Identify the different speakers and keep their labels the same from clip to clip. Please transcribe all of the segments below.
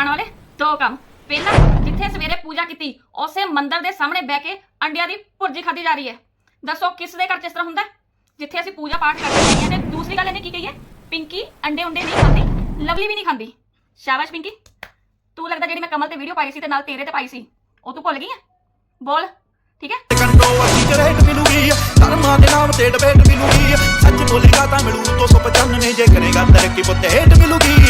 Speaker 1: ਖਾਣ ਵਾਲੇ? ਦੋ ਕੰਮ। ਪਹਿਲਾ ਜਿੱਥੇ ਸਵੇਰੇ ਪੂਜਾ ਕੀਤੀ, ਉਸੇ ਮੰਦਿਰ ਦੇ ਸਾਹਮਣੇ ਬਹਿ ਕੇ ਅੰਡਿਆਂ ਦੀ ਭੁਰਜੀ ਖਾਦੀ ਜਾ ਰਹੀ ਹੈ। ਦੱਸੋ, ਕਿਸ ਦੇ ਘਰ 'ਚ ਇਸ ਤਰ੍ਹਾਂ ਹੁੰਦਾ ਜਿੱਥੇ ਅਸੀਂ ਪੂਜਾ ਪਾਠ ਕਰਦੇ ਹਾਂ ਤੇ ਦੂਸਰੀ ਗੱਲ ਇਹਨੇ ਕੀ ਕਹੀ ਹੈ? ਪਿੰਕੀ ਅੰਡੇ ਹੁੰਦੇ ਨਹੀਂ ਖਾਂਦੀ, ਲਵਲੀ ਵੀ ਨਹੀਂ ਖਾਂਦੀ। ਸ਼ਾਬਾਸ਼ ਪਿੰਕੀ। ਤੂੰ ਲੱਗਦਾ ਜਿਹੜੀ ਮੈਂ ਕਮਲ ਤੇ ਵੀਡੀਓ ਪਾਈ ਸੀ ਤੇ ਨਾਲ ਤੇਰੇ ਤੇ ਪਾਈ ਸੀ, ਉਹ ਤੂੰ ਭੁੱਲ ਗਈ ਹੈ? ਬੋਲ, ਠੀਕ ਹੈ?
Speaker 2: ਕੰਡੋ ਅਸੀਂ ਚੜੇਟ ਮਿਲੂਗੀ ਧਰਮਾਂ ਦੇ ਨਾਮ ਤੇ ਡਬੇਟ ਮਿਲੂਗੀ ਸੱਚ ਬੋਲੇਗਾ ਤਾਂ ਮਿਲੂ 295 ਜੇ ਕਰੇਗਾ ਤਰੱਕੀ ਪੁੱਤ ਹੇਟ ਮਿਲੂਗੀ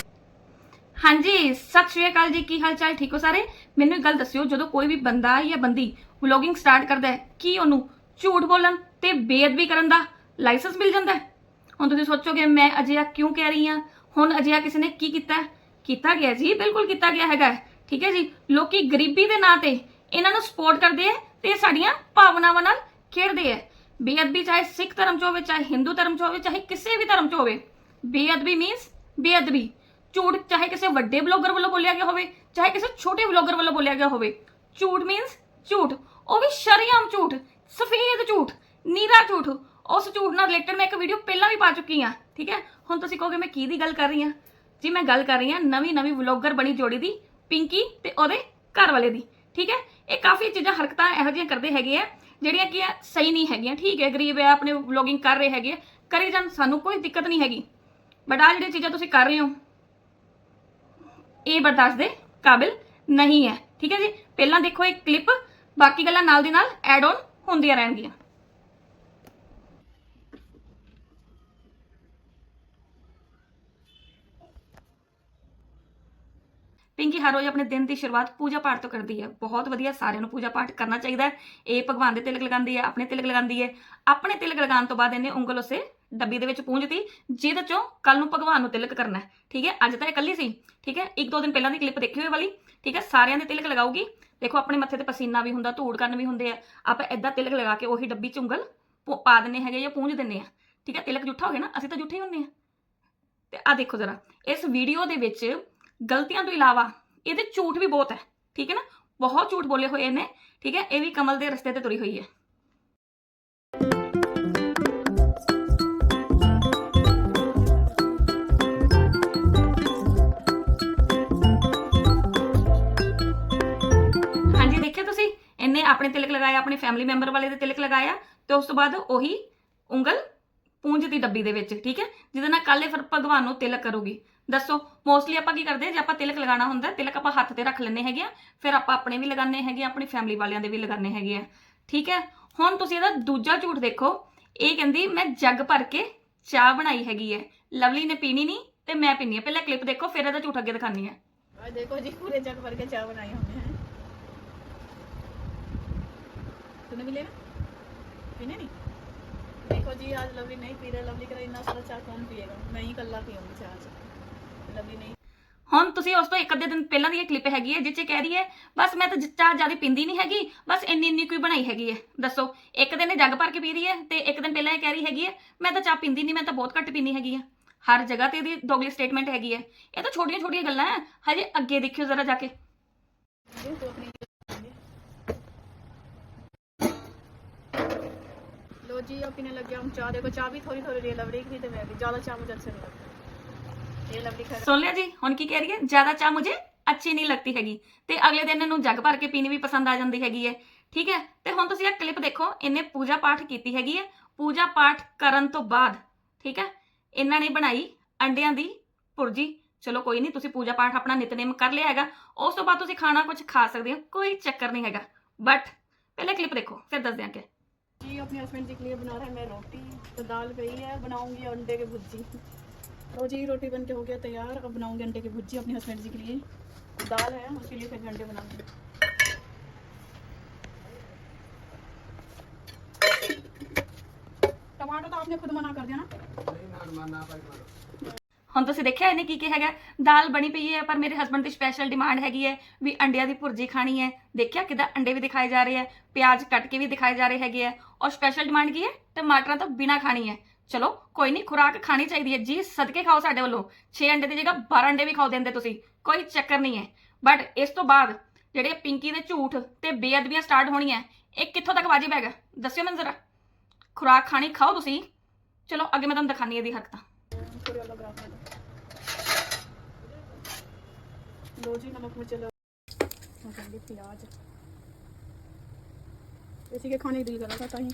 Speaker 1: ਹਾਂਜੀ, ਸਤਿ ਸ਼੍ਰੀ ਅਕਾਲ ਜੀ, ਕੀ ਹਾਲ ਚਾਲ ਠੀਕ ਹੋ ਸਾਰੇ? ਮੈਨੂੰ ਇੱਕ ਗੱਲ ਦੱਸਿਓ, ਜਦੋਂ ਕੋਈ ਵੀ ਬੰਦਾ ਜਾਂ ਬੰਦੀ ਵਲੋਗਿੰਗ ਸਟਾਰਟ ਕਰਦਾ ਹੈ, ਕੀ ਉਹਨੂੰ ਝੂਠ ਬੋਲਣ ਤੇ ਬੇਅਦਬੀ ਕਰਨ ਦਾ ਲਾਇਸੈਂਸ ਮਿਲ ਜਾਂਦਾ ਹੈ? ਹੁਣ ਤੁਸੀਂ ਸੋਚੋਗੇ, ਮੈਂ ਅਜਿਹਾ ਕਿਉਂ ਕਹਿ ਰਹੀ ਹਾਂ? ਹੁਣ ਅਜਿਹਾ ਕਿਸੇ ਨੇ ਕੀ ਕੀਤਾ ਕੀਤਾ ਗਿਆ ਜੀ, ਬਿਲਕੁਲ ਕੀਤਾ ਗਿਆ ਹੈਗਾ ਠੀਕ ਹੈ ਜੀ? ਲੋਕੀ ਗਰੀਬੀ ਦੇ ਨਾਂ ਤੇ ਇਹਨਾਂ ਨੂੰ ਸਪੋਰਟ ਕਰਦੇ ਆ ਤੇ ਸਾਡੀਆਂ ਭਾਵਨਾਵਾਂ ਨਾਲ ਖੇਡਦੇ ਆ ਬੇਅਦਬੀ ਚਾਹੇ ਸਿੱਖ ਧਰਮ ਚ ਹੋਵੇ, ਚਾਹੇ ਹਿੰਦੂ ਧਰਮ ਚ ਹੋਵੇ, ਚਾਹੇ ਕਿਸੇ ਵੀ ਧਰਮ ਚ ਹੋਵੇ। ਬੇਅਦਬੀ ਮੀਨਸ ਬੇਅਦਬੀ। ਝੂਠ ਚਾਹੇ ਕਿਸੇ ਵੱਡੇ ਬਲੌਗਰ ਵੱਲੋਂ ਬੋਲਿਆ ਗਿਆ ਹੋਵੇ ਚਾਹੇ ਕਿਸੇ ਛੋਟੇ ਬਲੌਗਰ ਵੱਲੋਂ ਬੋਲਿਆ ਗਿਆ ਹੋਵੇ ਝੂਠ ਮੀਨਸ ਝੂਠ ਉਹ ਵੀ ਸ਼ਰੀਆਮ ਝੂਠ ਸਫੇਦ ਝੂਠ ਨੀਰਾ ਝੂਠ ਉਸ ਝੂਠ ਨਾਲ ਰਿਲੇਟਡ ਮੈਂ ਇੱਕ ਵੀਡੀਓ ਪਹਿਲਾਂ ਵੀ ਪਾ ਚੁੱਕੀ ਹਾਂ ਠੀਕ ਹੈ ਹੁਣ ਤੁਸੀਂ ਕਹੋਗੇ ਮੈਂ ਕੀ ਦੀ ਗੱਲ ਕਰ ਰਹੀ ਹਾਂ ਜੀ ਮੈਂ ਗੱਲ ਕਰ ਰਹੀ ਹਾਂ ਨਵੀਂ ਨਵੀਂ ਵਲੌਗਰ ਬਣੀ ਜੋੜੀ ਦੀ ਪਿੰਕੀ ਤੇ ਉਹਦੇ ਘਰ ਵਾਲੇ ਦੀ ਠੀਕ ਹੈ ਇਹ ਕਾਫੀ ਚੀਜ਼ਾਂ ਹਰਕਤਾਂ ਇਹੋ ਜਿਹੀਆਂ ਕਰਦੇ ਹੈਗੇ ਆ ਜਿਹੜੀਆਂ ਕਿ ਆ ਸਹੀ ਨਹੀਂ ਹੈਗੀਆਂ ਠੀਕ ਹੈ ਗਰੀਬ ਆ ਆਪਣੇ ਵਲੌਗਿੰਗ ਕਰ ਰਹੇ ਹੈਗੇ ਆ, ਕਰੀ ਜਾਣ ਸਾਨੂੰ ਕੋਈ ਦਿੱਕਤ ਨਹੀਂ ਹੈਗੀ ਬਟ ਆ ਜਿਹੜੀਆਂ ਚੀਜ਼ਾਂ ਤੁਸੀਂ ਕਰ ਰਹੇ ਹੋ ਇਹ ਬਰਦਾਸ਼ਤ ਦੇ ਕਾਬਿਲ ਨਹੀਂ ਹੈ। ਠੀਕ ਹੈ ਜੀ? ਪਹਿਲਾਂ ਦੇਖੋ ਇੱਕ ਕਲਿੱਪ ਬਾਕੀ ਗੱਲਾਂ ਨਾਲ ਦੀ ਨਾਲ ਐਡ ਆਨ ਹੁੰਦੀਆਂ ਰਹਿਣਗੀਆਂ। ਪਿੰਕੀ ਹਰ ਰੋਜ਼ ਆਪਣੇ ਦਿਨ ਦੀ ਸ਼ੁਰੂਆਤ ਪੂਜਾ ਪਾਠ ਤੋਂ ਕਰਦੀ ਹੈ। ਬਹੁਤ ਵਧੀਆ, ਸਾਰਿਆਂ ਨੂੰ ਪੂਜਾ ਪਾਠ ਕਰਨਾ ਚਾਹੀਦਾ ਹੈ। ਇਹ ਭਗਵਾਨ ਦੇ ਤਿਲਕ ਲਗਾਉਂਦੀ ਹੈ, ਆਪਣੇ ਤਿਲਕ ਲਗਾਉਂਦੀ ਹੈ। ਆਪਣੇ ਤਿਲਕ ਲਗਾਉਣ ਤੋਂ ਬਾਅਦ ਇਹਨੇ ਉਂਗਲ ਉਸੇ ਡੱਬੀ ਦੇ ਵਿੱਚ ਪੂੰਝਤੀ ਜਿਹਦੇ ਚੋਂ ਕੱਲ ਨੂੰ ਭਗਵਾਨ ਨੂੰ ਤਿਲਕ ਕਰਨਾ ਠੀਕ ਹੈ? ਅੱਜ ਤਾਂ ਇਹ ਇਕੱਲੀ ਸੀ, ਠੀਕ ਹੈ? ਇੱਕ ਦੋ ਦਿਨ ਪਹਿਲਾਂ ਦੀ ਕਲਿੱਪ ਦੇਖੀ ਹੋਈ ਵਾਲੀ, ਠੀਕ ਹੈ? ਸਾਰਿਆਂ ਦੇ ਤਿਲਕ ਲਗਾਉਗੀ ਦੇਖੋ, ਆਪਣੇ ਮੱਥੇ ਤੇ ਪਸੀਨਾ ਵੀ ਹੁੰਦਾ, ਧੂੜ ਕੰਨ ਵੀ ਹੁੰਦੇ ਆ। ਆਪਾਂ ਏਦਾਂ ਤਿਲਕ ਲਗਾ ਕੇ ਉਹੀ ਡੱਬੀ ਚੁੰਗਲ ਪ- ਪਾ ਦਿੰਨੇ ਹੈਗੇ ਜਾਂ ਪੂੰਝ ਦਿੰਨੇ ਆ, ਠੀਕ ਹੈ? ਤਿਲਕ ਜੁੱਠਾ ਹੋ ਗਿਆ ਨਾ, ਅਸੀਂ ਤਾਂ ਜੁੱਠੇ ਹੀ ਹੁੰਨੇ ਆ। ਤੇ ਆ ਦੇਖੋ ਜ਼ਰਾ, ਇਸ ਵੀਡੀਓ ਦੇ ਵਿੱਚ ਗਲਤੀਆਂ ਤੋਂ ਇਲਾਵਾ ਇਹਦੇ ਝੂਠ ਵੀ ਬਹੁਤ ਹੈ, ਠੀਕ ਹੈ ਨਾ? ਬਹੁਤ ਝੂਠ ਬੋਲੇ ਹੋਏ ਨੇ ਠੀਕ ਹੈ? ਇਹ ਵੀ ਕਮਲ ਦੇ ਰਸਤੇ ਤੇ ਤੁਰੀ ਹੋਈ ਹੈ। ਆਪਣੇ ਤਿਲਕ ਲਗਾਇਆ, ਆਪਣੇ ਫੈਮਿਲੀ ਮੈਂਬਰ ਵਾਲੇ ਦੇ ਤਿਲਕ ਲਗਾਇਆ, ਤੇ ਉਸ ਤੋਂ ਬਾਅਦ ਉਹੀ ਉਂਗਲ ਪੂੰਝ ਦੀ ਡੱਬੀ ਦੇ ਵਿੱਚ, ਠੀਕ ਹੈ? ਜਿਹਦੇ ਨਾਲ ਕੱਲੇ ਫਿਰ ਭਗਵਾਨ ਨੂੰ ਤਿਲਕ ਕਰੋਗੀ। ਦੱਸੋ ਮੋਸਟਲੀ ਆਪਾਂ ਕੀ ਕਰਦੇ ਜੇ ਆਪਾਂ ਤਿਲਕ ਲਗਾਉਣਾ ਹੁੰਦਾ, ਤਿਲਕ ਆਪਾਂ ਹੱਥ ਤੇ ਰੱਖ ਲੈਂਦੇ ਹੈਗੇ ਆ ਫਿਰ ਆਪਾਂ ਆਪਣੇ ਵੀ ਲਗਾਉਂਦੇ ਹੈਗੇ ਆਪਣੀ ਫੈਮਿਲੀ ਵਾਲਿਆਂ ਦੇ ਵੀ ਲਗਾਉਂਦੇ ਹੈਗੇ ਆ ਠੀਕ ਹੈ? ਹੁਣ ਤੁਸੀਂ ਇਹਦਾ ਦੂਜਾ ਝੂਠ ਦੇਖੋ, ਇਹ ਕਹਿੰਦੀ, ਮੈਂ ਜੱਗ ਭਰ ਕੇ ਚਾਹ ਬਣਾਈ ਹੈਗੀ ਹੈ। ਲਵਲੀ ਨੇ ਪੀਣੀ ਨਹੀਂ ਤੇ ਮੈਂ ਪੀਣੀ ਹੈ। ਪਹਿਲਾਂ ਕਲਿੱਪ ਦੇਖੋ, ਫਿਰ ਇਹਦਾ ਝੂਠ ਅੱਗੇ ਦਿਖਾਣੀ ਹੈ।
Speaker 3: ਆ ਦੇਖੋ ਜੀ, ਪੂਰੇ ਜੱਗ ਭਰ ਕੇ ਚਾਹ ਬਣਾਈ ਹੁੰਦੀ हैं तुम्हें मिलेगा पीने नहीं देखो जी आज लवली नहीं पी रहा लवली करा इतना सारा चाय कौन पिएगा मैं ही कल्ला पीऊंगी चाय आज लवली नहीं
Speaker 1: ਹੁਣ ਤੁਸੀਂ ਉਸ ਤੋਂ ਇੱਕ ਅੱਧੇ ਦਿਨ ਪਹਿਲਾਂ ਦੀ ਇਹ ਕਲਿੱਪ ਹੈਗੀ ਹੈ ਜਿੱਥੇ ਕਹਿ ਰਹੀ ਹੈ ਬਸ ਮੈਂ ਤਾਂ ਜ- ਚਾਹ ਜਿਆਦਾ ਪੀਂਦੀ ਨਹੀਂ ਹੈਗੀ ਬਸ ਇੰਨੀ ਇੰਨੀ ਕੋਈ ਬਣਾਈ ਹੈਗੀ ਹੈ ਦੱਸੋ ਇੱਕ ਦਿਨ ਇਹ ਜੱਗ ਭਰ ਕੇ ਪੀ ਰਹੀ ਹੈ ਤੇ ਇੱਕ ਦਿਨ ਪਹਿਲਾਂ ਇਹ ਕਹਿ ਰਹੀ ਹੈਗੀ ਹੈ ਮੈਂ ਤਾਂ ਚਾਹ ਪੀਂਦੀ ਨਹੀਂ ਮੈਂ ਤਾਂ ਬਹੁਤ ਘੱਟ ਪੀਂਦੀ ਹੈਗੀ ਹੈ ਹਰ ਜਗ੍ਹਾ ਤੇ ਇਹਦੀ ਦੋਗਲੀ ਸਟੇਟਮੈਂਟ ਹੈਗੀ ਹੈ ਇਹ ਤਾਂ ਛੋਟੀਆਂ ਛੋਟੀਆਂ ਗੱਲਾਂ ਹੈ ਹਜੇ ਅੱਗੇ ਦੇਖਿਓ ਜ਼ਰਾ ਜਾ ਕੇ
Speaker 3: ये तो अपनी लो जी अब पीने लग गया हम चाय देखो चाय भी थोड़ी थोड़ी रही है लवली की तो मैं भी ज़्यादा चाय मुझे अच्छा नहीं लगता ये लवली खा
Speaker 1: ਸੁਣ ਲਿਆ ਜੀ ਹੁਣ ਕੀ ਕਹਿ ਰਹੀ ਹੈ ਜ਼ਿਆਦਾ ਚਾਹ ਮੁਝੇ ਅੱਛੀ ਨਹੀਂ ਲੱਗਦੀ ਹੈਗੀ ਤੇ ਅਗਲੇ ਦਿਨ ਇਹਨੂੰ ਜੱਗ ਭਰ ਕੇ ਪੀਣੀ ਵੀ ਪਸੰਦ ਆ ਜਾਂਦੀ ਹੈਗੀ ਹੈ ਠੀਕ ਹੈ ਤੇ ਹੁਣ ਤੁਸੀਂ ਇਹ ਕਲਿੱਪ ਦੇਖੋ ਇਹਨੇ ਪੂਜਾ ਪਾਠ ਕੀਤੀ ਹੈਗੀ ਹੈ ਪੂਜਾ ਪਾਠ ਕਰਨ ਤੋਂ ਬਾਅਦ ਠੀਕ ਹੈ ਇਹਨਾਂ ਨੇ ਬਣਾਈ ਅੰਡਿਆਂ ਦੀ ਭੁਰਜੀ ਚਲੋ ਕੋਈ ਨਹੀਂ ਤੁਸੀਂ ਪੂਜਾ ਪਾਠ ਆਪਣਾ ਨਿਤਨੇਮ ਕਰ ਲਿਆ ਹੈਗਾ ਉਸ ਤੋਂ ਬਾਅਦ ਤੁਸੀਂ ਖਾਣਾ ਕੁਝ ਖਾ ਸਕਦੇ ਹੋ ਕੋਈ ਚੱਕਰ ਨਹੀਂ ਹੈਗਾ ਬਟ ਪਹਿਲੇ ਕਲਿੱਪ ਦੇਖੋ ਫਿਰ ਦੱਸਦੇ ਹਾਂ ਕਿ
Speaker 3: जी अपने हस्बैंड जी के लिए बना रहा है मैं रोटी तो दाल गई है बनाऊंगी अंडे की भुर्जी तो जी रोटी बन के हो गया तैयार अब बनाऊंगी अंडे की भुर्जी अपने हस्बैंड जी के लिए दाल है उसके लिए फिर मैं अंडे बनाऊंगी टमाटर तो आपने खुद मना कर दिया ना
Speaker 1: ਹੁਣ ਤੁਸੀਂ ਦੇਖਿਆ ਇਹਨੇ ਕੀ ਕਿਹਾ ਹੈਗਾ ਦਾਲ ਬਣੀ ਪਈ ਹੈ ਪਰ ਮੇਰੇ ਹਸਬੰਡ ਦੀ ਸਪੈਸ਼ਲ ਡਿਮਾਂਡ ਹੈਗੀ ਹੈ ਵੀ ਅੰਡਿਆਂ ਦੀ ਭੁਰਜੀ ਖਾਣੀ ਹੈ ਦੇਖਿਆ ਕਿਦਾਂ ਅੰਡੇ ਵੀ ਦਿਖਾਏ ਜਾ ਰਹੇ ਹੈ ਪਿਆਜ਼ ਕੱਟ ਕੇ ਵੀ ਦਿਖਾਏ ਜਾ ਰਹੇ ਹੈਗੇ ਆ ਔਰ ਸਪੈਸ਼ਲ ਡਿਮਾਂਡ ਕੀ ਹੈ ਟਮਾਟਰਾਂ ਤੋਂ ਬਿਨਾ ਖਾਣੀ ਹੈ ਚਲੋ ਕੋਈ ਨਹੀਂ ਖੁਰਾਕ ਖਾਣੀ ਚਾਹੀਦੀ ਹੈ ਜੀ ਸਦਕੇ ਖਾਓ ਸਾਡੇ ਵੱਲੋਂ 6 ਅੰਡੇ ਦੀ ਜਗ੍ਹਾ 12 ਅੰਡੇ ਵੀ ਖਾਓ ਦਿੰਦੇ ਤੁਸੀਂ ਕੋਈ ਚੱਕਰ ਨਹੀਂ ਹੈ ਬਟ ਇਸ ਤੋਂ ਬਾਅਦ ਜਿਹੜੇ ਪਿੰਕੀ ਦੇ ਝੂਠ ਤੇ ਬੇਅਦਬੀਆਂ ਸਟਾਰਟ ਹੋਣੀਆਂ ਇਹ ਕਿੱਥੋਂ ਤੱਕ ਵਾਜਿਬ ਹੈਗਾ ਦੱਸਿਓ ਮੈਨੂੰ ਜ਼ਰਾ ਖੁਰਾਕ ਖਾਣੀ ਖਾਓ ਤੁਸੀਂ ਚਲੋ ਅੱਗੇ ਮੈਂ ਤੁਹਾਨੂੰ ਦਿਖਾਣੀ ਇਹਦੀ ਹਰਕਤਾਂ
Speaker 3: पूरे अलग रख दो लो जी नमक इसी के खाने का दिल करा था ताही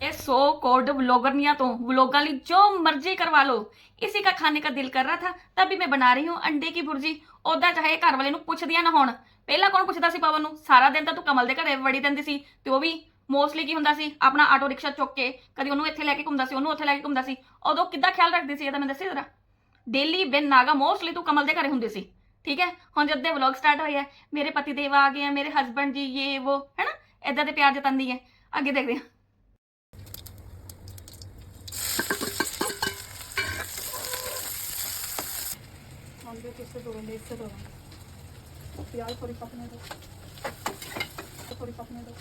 Speaker 1: ਇਹ सो कोड व्लॉगरनिया तो व्लॉगर ली जो मर्जी करवा लो इसी का खाने का दिल कर रहा था तभी मैं बना रही हूँ अंडे की भुर्जी ਉਹਦਾ ਚਾਹੇ ਘਰ ਵਾਲੇ ਨੂੰ ਪੁੱਛਦੀਆਂ ਨਾ ਹੋਣ ਪਹਿਲਾਂ ਕੌਣ ਪੁੱਛਦਾ ਸੀ ਪਵਨ ਨੂੰ ਸਾਰਾ ਦਿਨ ਤਾਂ ਤੂੰ ਕਮਲ ਦੇ ਘਰੇ ਵੜੀ ਦਿੰਦੀ ਸੀ ਤੇ ਉਹ ਵੀ ਮੋਸਟਲੀ ਕੀ ਹੁੰਦਾ ਸੀ ਆਪਣਾ ਆਟੋ ਰਿਕਸ਼ਾ ਚੁੱਕ ਕੇ ਕਦੀ ਉਹਨੂੰ ਇੱਥੇ ਲੈ ਕੇ ਘੁੰਮਦਾ ਸੀ ਉਹਨੂੰ ਉੱਥੇ ਲੈ ਕੇ ਘੁੰਮਦਾ ਸੀ ਉਦੋਂ ਕਿੱਦਾਂ ਖਿਆਲ ਰੱਖਦੀ ਸੀ ਇਹਦਾ ਮੈਂ ਦੱਸੀ ਜ਼ਰਾ ਡੇਲੀ ਬਿਨ ਨਾਗਾ ਮੋਸਟਲੀ ਤੂੰ ਕਮਲ ਦੇ ਘਰੇ ਹੁੰਦੀ ਸੀ ਠੀਕ ਹੈ ਹੁਣ ਜਦ ਦੇ ਵਲੌਗ ਸਟਾਰਟ ਹੋਏ ਆ ਮੇਰੇ ਪਤੀ ਦੇਵ ਆ ਗਏ ਆ ਮੇਰੇ ਹਸਬੰਡ ਜੀ ਇਹ ਉਹ ਹੈਨਾ ਇਦਾਂ ਦੇ ਪਿਆਰ ਜਤਾਂਦੀ ਹੈ ਅੱਗੇ ਦੇਖਦੇ ਹਾਂ
Speaker 3: अंडे किससे धोएंगे इससे धोएंगे प्याज थोड़ी पकने दो तो थोड़ी पकने दो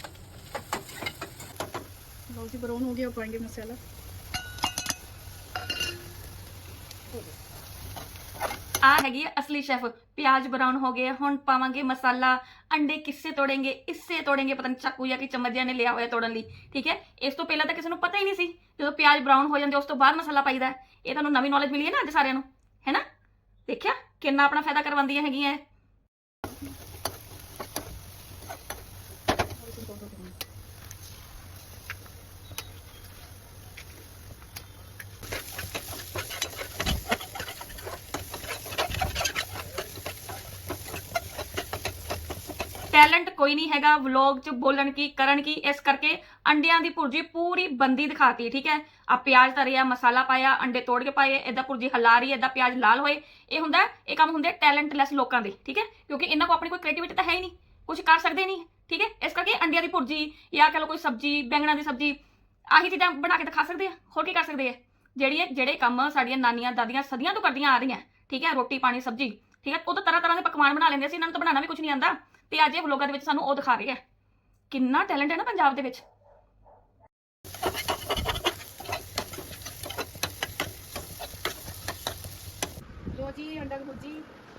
Speaker 3: लो जी ब्राउन हो गया अब पाएंगे मसाला
Speaker 1: ਆ ਹੈਗੀ ਹੈ ਅਸਲੀ ਸ਼ੈਫ ਪਿਆਜ਼ ਬਰਾਊਨ ਹੋ ਗਏ ਹੁਣ ਪਾਵਾਂਗੇ ਮਸਾਲਾ ਅੰਡੇ ਕਿੱਸੇ ਤੋੜेंगे ਇਸਸੇ ਤੋੜेंगे ਪਤਾ ਨਹੀਂ ਚਾਕੂ ਜਾਂ ਕਿ ਚਮਚ ਜਿਹਾ ਨੇ ਲਿਆ ਹੋਇਆ ਤੋੜਨ ਲਈ, ਠੀਕ ਹੈ? ਇਸ ਤੋਂ ਪਹਿਲਾਂ ਤਾਂ ਕਿਸੇ ਨੂੰ ਪਤਾ ਹੀ ਨਹੀਂ ਸੀ, ਜਦੋਂ ਪਿਆਜ਼ ਬਰਾਊਨ ਹੋ ਜਾਂਦੇ, ਉਸ ਤੋਂ ਬਾਅਦ ਮਸਾਲਾ ਪਾਈਦਾ ਹੈ। ਇਹ ਤੁਹਾਨੂੰ ਨਵੀਂ ਨੌਲੇਜ ਮਿਲੀ ਹੈ ਨਾ ਅੱਜ ਸਾਰਿਆਂ ਨੂੰ ਹੈਨਾ ਦੇਖਿਆ? ਕਿੰਨਾ ਆਪਣਾ ਫਾਇਦਾ ਕਰਵਾਉਂਦੀਆਂ ਹੈਗੀਆਂ ਕੋਈ ਨਹੀਂ ਹੈਗਾ ਵਲੌਗ 'ਚ ਬੋਲਣ ਕੀ, ਕਰਨ ਕੀ, ਇਸ ਕਰਕੇ ਅੰਡਿਆਂ ਦੀ ਭੁਰਜੀ ਪੂਰੀ ਬੰਦੀ ਦਿਖਾਤੀ, ਠੀਕ ਹੈ? ਆ ਪਿਆਜ਼ ਧਰਿਆ, ਮਸਾਲਾ ਪਾਇਆ, ਅੰਡੇ ਤੋੜ ਕੇ ਪਾਏ ਇਦਾਂ ਭੁਰਜੀ ਹਲਾ ਰਹੀ ਹੈ ਪਿਆਜ਼ ਲਾਲ ਹੋਏ। ਇਹ ਹੁੰਦਾ, ਇਹ ਕੰਮ ਹੁੰਦੇ ਟੈਲੈਂਟਲੈਸ ਲੋਕਾਂ ਦੇ, ਠੀਕ ਹੈ? ਕਿਉਂਕਿ ਇਹਨਾਂ ਕੋ ਆਪਣੀ ਕੋਈ ਕ੍ਰੀਏਟੀਵਿਟੀ ਤਾਂ ਹੈ ਹੀ ਨਹੀਂ ਕੁਝ ਕਰ ਸਕਦੇ ਨਹੀਂ, ਠੀਕ ਹੈ? ਇਸ ਕਰਕੇ ਅੰਡਿਆਂ ਦੀ ਭੁਰਜੀ ਜਾਂ ਕਹ ਲਓ ਕੋਈ ਸਬਜੀ, ਬੈਂਗਣਾ ਦੀ ਸਬਜੀ, ਆਹੀ ਚੀਜ਼ਾਂ ਬਣਾ ਕੇ ਦਿਖਾ ਸਕਦੇ ਆ, ਹੋਰ ਕੀ ਕਰ ਸਕਦੇ ਆ? ਜਿਹੜੀ ਜਿਹੜੇ ਕੰਮ ਸਾਡੀਆਂ ਨਾਨੀਆਂ, ਦਾਦੀਆਂ ਸਦੀਆਂ ਤੋਂ ਕਰਦੀਆਂ ਆ ਰਹੀਆਂ, ਠੀਕ ਹੈ? ਰੋਟੀ, ਪਾਣੀ, ਸਬਜੀ, ਠੀਕ ਹੈ? ਉਹ ਤਾਂ ਤਰ੍ਹਾਂ ਤਰ੍ਹਾਂ ਦੇ ਪਕਵਾਨ ਬਣਾ ਲੈਂਦੇ ਸੀ, ਇਹਨਾਂ ਨੂੰ ਤਾਂ ਬਣਾਉਣਾ ਵੀ ਕੁਝ ਨਹੀਂ ਆਂਦਾ ਤੇ ਅੱਜ ਇਹ ਵਲੋਗਾਂ ਦੇ ਵਿੱਚ ਸਾਨੂੰ ਉਹ ਦਿਖਾ ਰਹੇ ਆ ਕਿੰਨਾ ਟੈਲੈਂਟ ਹੈ ਨਾ ਪੰਜਾਬ ਦੇ ਵਿੱਚ
Speaker 3: लो जी अंडा की भुर्जी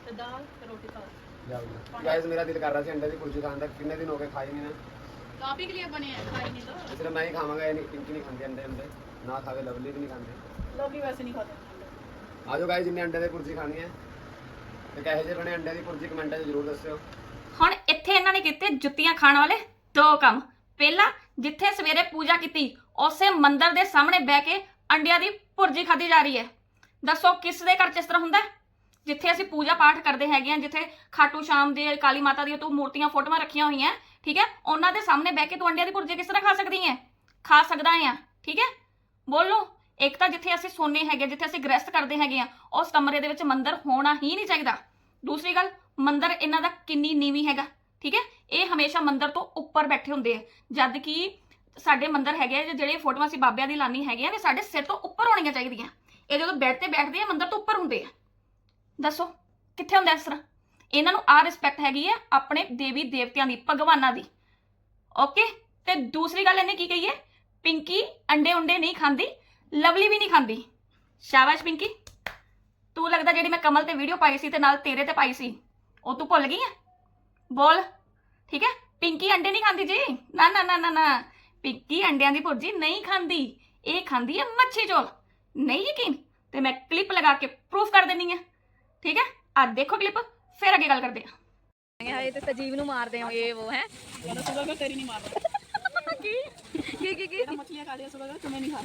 Speaker 3: तो दाल तो रोटी खाओ
Speaker 4: ਗਾਇਸ ਮੇਰਾ ਦਿਲ ਕਰ ਰਿਹਾ ਸੀ ਅੰਡੇ ਦੀ ਕੁਲਚੀ ਖਾਣ ਦਾ ਕਿੰਨੇ ਦਿਨ ਹੋ ਗਏ ਖਾਈ ਨਹੀਂ ਨਾ
Speaker 3: तो आप ही के लिए बने हैं खाई नहीं तो
Speaker 4: ਸਿਰਫ ਮੈਂ ਹੀ ਖਾਵਾਂਗਾ ਇਹ ਨਹੀਂ ਪਿੰਕੀ ਨਹੀਂ ਖਾਂਦੇ ਅੰਡੇ ਅੰਡੇ ਨਾ ਖਾਵੇ ਲਵਲੀ ਵੀ ਨਹੀਂ ਖਾਂਦੇ
Speaker 3: लोग भी वैसे नहीं खाते अंडे।
Speaker 4: ਆਜੋ ਗਾਇਸ ਜਿੰਨੇ ਅੰਡੇ ਦੀ ਕੁਲਚੀ ਖਾਣੀ ਹੈ ਤੇ ਕਹੇ ਜੇ ਬਣੇ ਅੰਡੇ ਦੀ ਕੁਲਚੀ ਕਮੈਂਟਾਂ 'ਚ ਜ਼ਰੂਰ ਦੱਸਿਓ
Speaker 1: ਹੁਣ ਇੱਥੇ ਇਹਨਾਂ ਨੇ ਕੀਤੇ ਜੁੱਤੀਆਂ ਖਾਣ ਵਾਲੇ ਦੋ ਕੰਮ। ਪਹਿਲਾ ਜਿੱਥੇ ਸਵੇਰੇ ਪੂਜਾ ਕੀਤੀ, ਉਸੇ ਮੰਦਿਰ ਦੇ ਸਾਹਮਣੇ ਬਹਿ ਕੇ ਅੰਡਿਆਂ ਦੀ ਭੁਰਜੀ ਖਾਧੀ ਜਾ ਰਹੀ ਹੈ। ਦੱਸੋ ਕਿਸ ਦੇ ਘਰ ਚ ਇਸ ਤਰ੍ਹਾਂ ਹੁੰਦਾ ਹੈ? ਜਿੱਥੇ ਅਸੀਂ ਪੂਜਾ ਪਾਠ ਕਰਦੇ ਹੈਗੇ ਆ ਜਿੱਥੇ ਖਾਟੂ ਸ਼ਾਮ ਦੇ, ਕਾਲੀ ਮਾਤਾ ਦੀਆਂ ਤੂੰ ਮੂਰਤੀਆਂ, ਫੋਟੋਆਂ ਰੱਖੀਆਂ ਹੋਈਆਂ, ਠੀਕ ਹੈ? ਉਹਨਾਂ ਦੇ ਸਾਹਮਣੇ ਬਹਿ ਕੇ ਤੂੰ ਅੰਡਿਆਂ ਦੀ ਭੁਰਜੀ ਕਿਸ ਤਰ੍ਹਾਂ ਖਾ ਸਕਦੀ ਹੈ? ਖਾ ਸਕਦਾ ਆ ਠੀਕ ਹੈ? ਬੋਲੋ, ਇੱਕ ਤਾਂ ਜਿੱਥੇ ਅਸੀਂ ਸੋਨੇ ਹੈਗੇ, ਜਿੱਥੇ ਅਸੀਂ ਗ੍ਰਸਤ ਕਰਦੇ ਹੈਗੇ ਆ ਉਸ ਕਮਰੇ ਦੇ ਵਿੱਚ ਮੰਦਰ ਹੋਣਾ ਹੀ ਨਹੀਂ ਚਾਹੀਦਾ। ਦੂਸਰੀ ਗੱਲ ਮੰਦਰ ਇਹਨਾਂ ਦਾ ਕਿੰਨੀ ਨੀਵੀਂ ਹੈਗਾ, ਠੀਕ ਹੈ? ਇਹ ਹਮੇਸ਼ਾ ਮੰਦਰ ਤੋਂ ਉੱਪਰ ਬੈਠੇ ਹੁੰਦੇ ਆ। ਜਦ ਕਿ ਸਾਡੇ ਮੰਦਰ ਹੈਗੇ ਆ, ਜਿਹੜੇ ਫੋਟੋਆਂ ਅਸੀਂ ਬਾਬਿਆਂ ਦੀ ਲਾਨੀ ਹੈਗੇ ਆ ਵੀ ਸਾਡੇ ਸਿਰ ਤੋਂ ਉੱਪਰ ਹੋਣੀਆਂ ਚਾਹੀਦੀਆਂ। ਇਹ ਜਦੋਂ ਬੈੱਡ ਤੇ ਬੈਠਦੇ ਆ, ਮੰਦਰ ਤੋਂ ਉੱਪਰ ਹੁੰਦੇ ਆ। ਦੱਸੋ, ਕਿੱਥੇ ਹੁੰਦਾ ਇਸ ਤਰ੍ਹਾਂ? ਇਹਨਾਂ ਨੂੰ ਆ ਰਿਸਪੈਕਟ ਹੈਗੀ ਹੈ ਆਪਣੇ ਦੇਵੀ ਦੇਵਤਿਆਂ ਦੀ, ਭਗਵਾਨਾਂ ਦੀ। ਓਕੇ ਤੇ ਦੂਸਰੀ ਗੱਲ ਇਹਨੇ ਕੀ ਕਹੀ ਹੈ? ਪਿੰਕੀ ਅੰਡੇ ਉੰਡੇ ਨਹੀਂ ਖਾਂਦੀ, ਲਵਲੀ ਵੀ ਨਹੀਂ ਖਾਂਦੀ। ਸ਼ਾਬਾਸ਼ ਪਿੰਕੀ। ਤੂੰ ਲੱਗਦਾ ਜਿਹੜੀ ਮੈਂ ਕਮਲ ਤੇ ਵੀਡੀਓ ਪਾਈ ਸੀ ਤੇ ਨਾਲ ਤੇਰੇ ਤੇ ਪਾਈ ਸੀ। ਉਹ ਤੂੰ ਭੁੱਲ ਗਈ ਆ? ਬੋਲ। ਠੀਕ ਹੈ ਪਿੰਕੀ ਅੰਡੇ ਨਹੀਂ ਖਾਂਦੀ ਜੀ? ਨਾ ਨਾ ਨਾ ਨਾ ਪਿੰਕੀ ਅੰਡਿਆਂ ਦੀ ਭੁਰਜੀ ਨਹੀਂ ਖਾਂਦੀ। ਇਹ ਖਾਂਦੀ ਹੈ ਮੱਛੀ ਚੋਲ। ਨਹੀਂ ਯਕੀਨ? ਤੇ ਮੈਂ ਕਲਿੱਪ ਲਗਾ ਕੇ ਪ੍ਰੂਫ ਕਰ ਦੇਣੀ ਹੈ ਠੀਕ ਹੈ ਆ ਦੇਖੋ ਕਲਿੱਪ ਫਿਰ ਅੱਗੇ ਗੱਲ ਕਰਦੇ ਆ।
Speaker 5: ਇਹ ਤੇ ਸਜੀਵ ਨੂੰ ਮਾਰਦੇ ਹੋ ਇਹ ਉਹ ਹੈ?
Speaker 3: ਮੈਂ ਤੇਰੀ ਨਹੀਂ ਮਾਰਦਾ
Speaker 5: ਕੀ ਕੀ ਕੀ
Speaker 3: तेरा मछलियाँ खा लिया सुबह का तुम्हें नहीं खा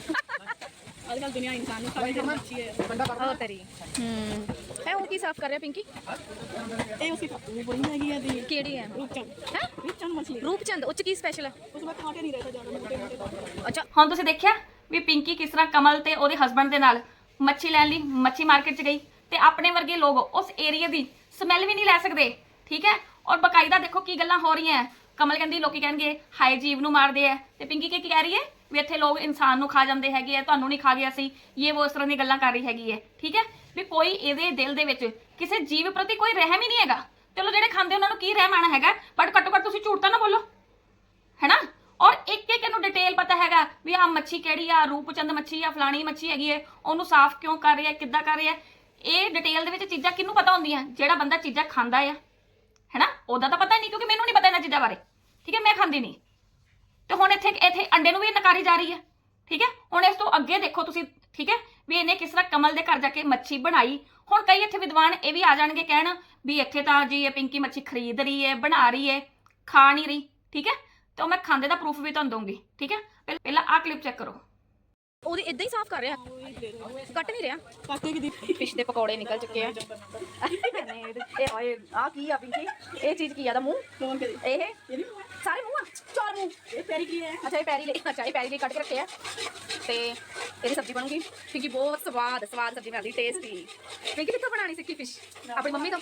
Speaker 3: आजकल दुनिया इंसान ने खाई जब अच्छी है
Speaker 5: ਉਹ ਤੇਰੀ ਹੂੰ ਹੈ ਉਹ ਕੀ ਸਾਫ਼ ਕਰ ਰਿਹਾ ਪਿੰਕੀ
Speaker 3: ए उसकी वो बड़ी हैगी है दी
Speaker 5: ਕਿਹੜੀ ਹੈ
Speaker 3: रूपचंद
Speaker 5: ਹੈ
Speaker 3: रूपचंद मछली
Speaker 5: ਰੂਪਚੰਦ ਉਹ ਚ ਕੀ ਸਪੈਸ਼ਲ ਹੈ
Speaker 3: उसमें कांटे नहीं रहते ज्यादा मोटे मोटे
Speaker 5: ਅੱਛਾ
Speaker 1: ਹੁਣ ਤੁਸੀਂ ਦੇਖਿਆ ਵੀ ਪਿੰਕੀ ਕਿਸ ਤਰ੍ਹਾਂ ਕਮਲ ਤੇ ਉਹਦੇ ਹਸਬੰਡ ਦੇ ਨਾਲ ਮੱਛੀ ਲੈਣ ਲਈ ਮੱਛੀ ਮਾਰਕੀਟ 'ਚ ਗਈ ਤੇ ਆਪਣੇ ਵਰਗੇ ਲੋਕ ਉਸ ਏਰੀਆ ਦੀ ਸਮੈਲ ਵੀ ਨਹੀਂ ਲੈ ਸਕਦੇ ਠੀਕ ਹੈ ਔਰ ਬਕਾਇਦਾ ਦੇਖੋ ਕੀ ਗੱਲਾਂ ਹੋ ਰਹੀਆਂ ਹੈ। ਕਮਲ ਕਹਿੰਦੀ, ਲੋਕੀ ਕਹਿਣਗੇ, ਹਾਏ, ਜੀਵ ਨੂੰ ਮਾਰਦੇ ਆ। ਤੇ ਪਿੰਕੀ ਕੀ ਕੀ ਕਹਿ ਰਹੀ ਹੈ? ਵੀ ਇੱਥੇ ਲੋਕ ਇਨਸਾਨ ਨੂੰ ਖਾ ਜਾਂਦੇ ਹੈਗੇ ਆ, ਤੁਹਾਨੂੰ ਨਹੀਂ ਖਾ ਗਿਆ ਸੀ ਇਹ ਉਹ ਇਸ ਤਰ੍ਹਾਂ ਦੀ ਗੱਲਾਂ ਕਰ ਰਹੀ ਹੈਗੀ ਹੈ, ਠੀਕ ਹੈ? ਵੀ ਕੋਈ ਇਹਦੇ ਦਿਲ ਦੇ ਵਿੱਚ ਕਿਸੇ ਜੀਵ ਪ੍ਰਤੀ ਕੋਈ ਰਹਿਮ ਹੀ ਨਹੀਂ ਹੈਗਾ। ਚਲੋ, ਜਿਹੜੇ ਖਾਂਦੇ ਉਹਨਾਂ ਨੂੰ ਕੀ ਰਹਿਮ ਆਣਾ ਹੈਗਾ ਬਟ ਘੱਟੋ ਘੱਟ ਤੁਸੀਂ ਝੂਠ ਤਾਂ ਨਾ ਬੋਲੋ। ਹੈਨਾ? ਔਰ ਇੱਕ ਇੱਕ ਇਹਨੂੰ ਡਿਟੇਲ ਪਤਾ ਹੈਗਾ ਵੀ ਆਹ ਮੱਛੀ ਕਿਹੜੀ ਆ, ਰੂਪਚੰਦ ਮੱਛੀ ਆ, ਫਲਾਣੀ ਮੱਛੀ ਹੈਗੀ ਹੈ, ਉਹਨੂੰ ਸਾਫ਼ ਕਿਉਂ ਕਰ ਰਿਹਾ, ਕਿੱਦਾਂ ਕਰ ਰਿਹਾ? ਇਹ ਡਿਟੇਲ ਦੇ ਵਿੱਚ ਚੀਜ਼ਾਂ ਕਿਹਨੂੰ ਪਤਾ ਹੁੰਦੀਆਂ? ਜਿਹੜਾ ਬੰਦਾ ਚੀਜ਼ਾਂ ਖਾਂਦਾ ਆ। ਹੈਨਾ? ਉਹਦਾ ਤਾਂ ਪਤਾ ਹੀ ਨਹੀਂ, ਕਿਉਂਕਿ ਮੈਨੂੰ ਨਹੀਂ ਪਤਾ ਇਹਨਾਂ ਚੀਜ਼ਾਂ ਬਾਰੇ। ਠੀਕ ਹੈ? ਮੈਂ ਖਾਂਦੀ ਨਹੀਂ। ਤੇ ਹੁਣ ਇੱਥੇ ਇੱਥੇ ਅੰਡੇ ਨੂੰ ਵੀ ਨਕਾਰੀ ਜਾ ਰਹੀ ਹੈ। ਠੀਕ ਹੈ? ਹੁਣ ਇਸ ਤੋਂ ਅੱਗੇ ਦੇਖੋ ਤੁਸੀਂ, ਠੀਕ ਹੈ? ਵੀ ਇਹਨੇ ਕਿਸ ਤਰ੍ਹਾਂ ਕਮਲ ਦੇ ਘਰ ਜਾ ਕੇ ਮੱਛੀ ਬਣਾਈ। ਹੁਣ ਕਈ ਇੱਥੇ ਵਿਦਵਾਨ ਇਹ ਵੀ ਆ ਜਾਣਗੇ ਕਹਿਣ ਵੀ ਇੱਥੇ ਤਾਂ ਜੀ ਇਹ ਪਿੰਕੀ ਮੱਛੀ ਖਰੀਦ ਰਹੀ ਹੈ, ਬਣਾ ਰਹੀ ਹੈ, ਖਾ ਨਹੀਂ ਰਹੀ। ਠੀਕ ਹੈ? ਤੇ ਉਹ ਮੈਂ ਖਾਂਦੇ ਦਾ ਪ੍ਰੂਫ ਵੀ ਤੁਹਾਨੂੰ ਦਊਂਗੀ। ਠੀਕ ਹੈ? ਪਹਿਲਾਂ- ਪਹਿਲਾਂ ਆਹ ਕਲਿੱਪ ਚੈੱਕ ਕਰੋ।
Speaker 5: ਉਹਦੇ ਇਦਾਂ ਹੀ ਸਾਫ਼ ਕਰ ਰਿਹਾ। ਕੱਟ ਨਹੀਂ ਰਿਹਾ।
Speaker 3: ਕਾਕੇ ਕੀ ਦੀ
Speaker 5: ਫਿਸ਼ ਦੇ ਪਕੌੜੇ ਨਿਕਲ ਚੁੱਕੇ ਆ। ਨਹੀਂ, ਇਹ- ਇਹ ਓਏ ਆ ਕੀ ਆ ਪਿੰਕੀ? ਇਹ ਚੀਜ਼ ਕੀ ਆ ਦਾ ਮੂੰਹ?
Speaker 3: ਕੌਣ ਕੇ ਦੀ
Speaker 5: ਇਹ?
Speaker 3: ਇਹ ਨਹੀਂ ਹੋਇਆ
Speaker 5: ਸਾਰੇ ਮੂੰਹ ਆ? ਚਾਰ ਮੂੰਹ।
Speaker 3: ਇਹ ਪੈਰੀ ਕੀ ਹੈ
Speaker 5: ਅੱਛਾ ਇਹ ਪੈਰੀ ਲਈ ਅੱਛਾ ਇਹ ਪੈਰੀ ਲਈ ਕੱਟ ਕੇ ਰੱਖੇ ਆ। ਤੇ ਇਹਦੀ ਸਬਜ਼ੀ ਬਣੂਗੀ। ਕਿਉਂਕਿ ਬਹੁਤ ਸਵਾਦ ਸਵਾਦ ਸਬਜ਼ੀ ਬਣਦੀ ਟੇਸਟੀ ਪਿੰਕੀ ਕਿੱਥੋਂ ਬਣਾਣੀ ਸਿੱਖੀ ਫਿਸ਼ ਆਪਣੀ ਮੰਮੀ ਤੋਂ।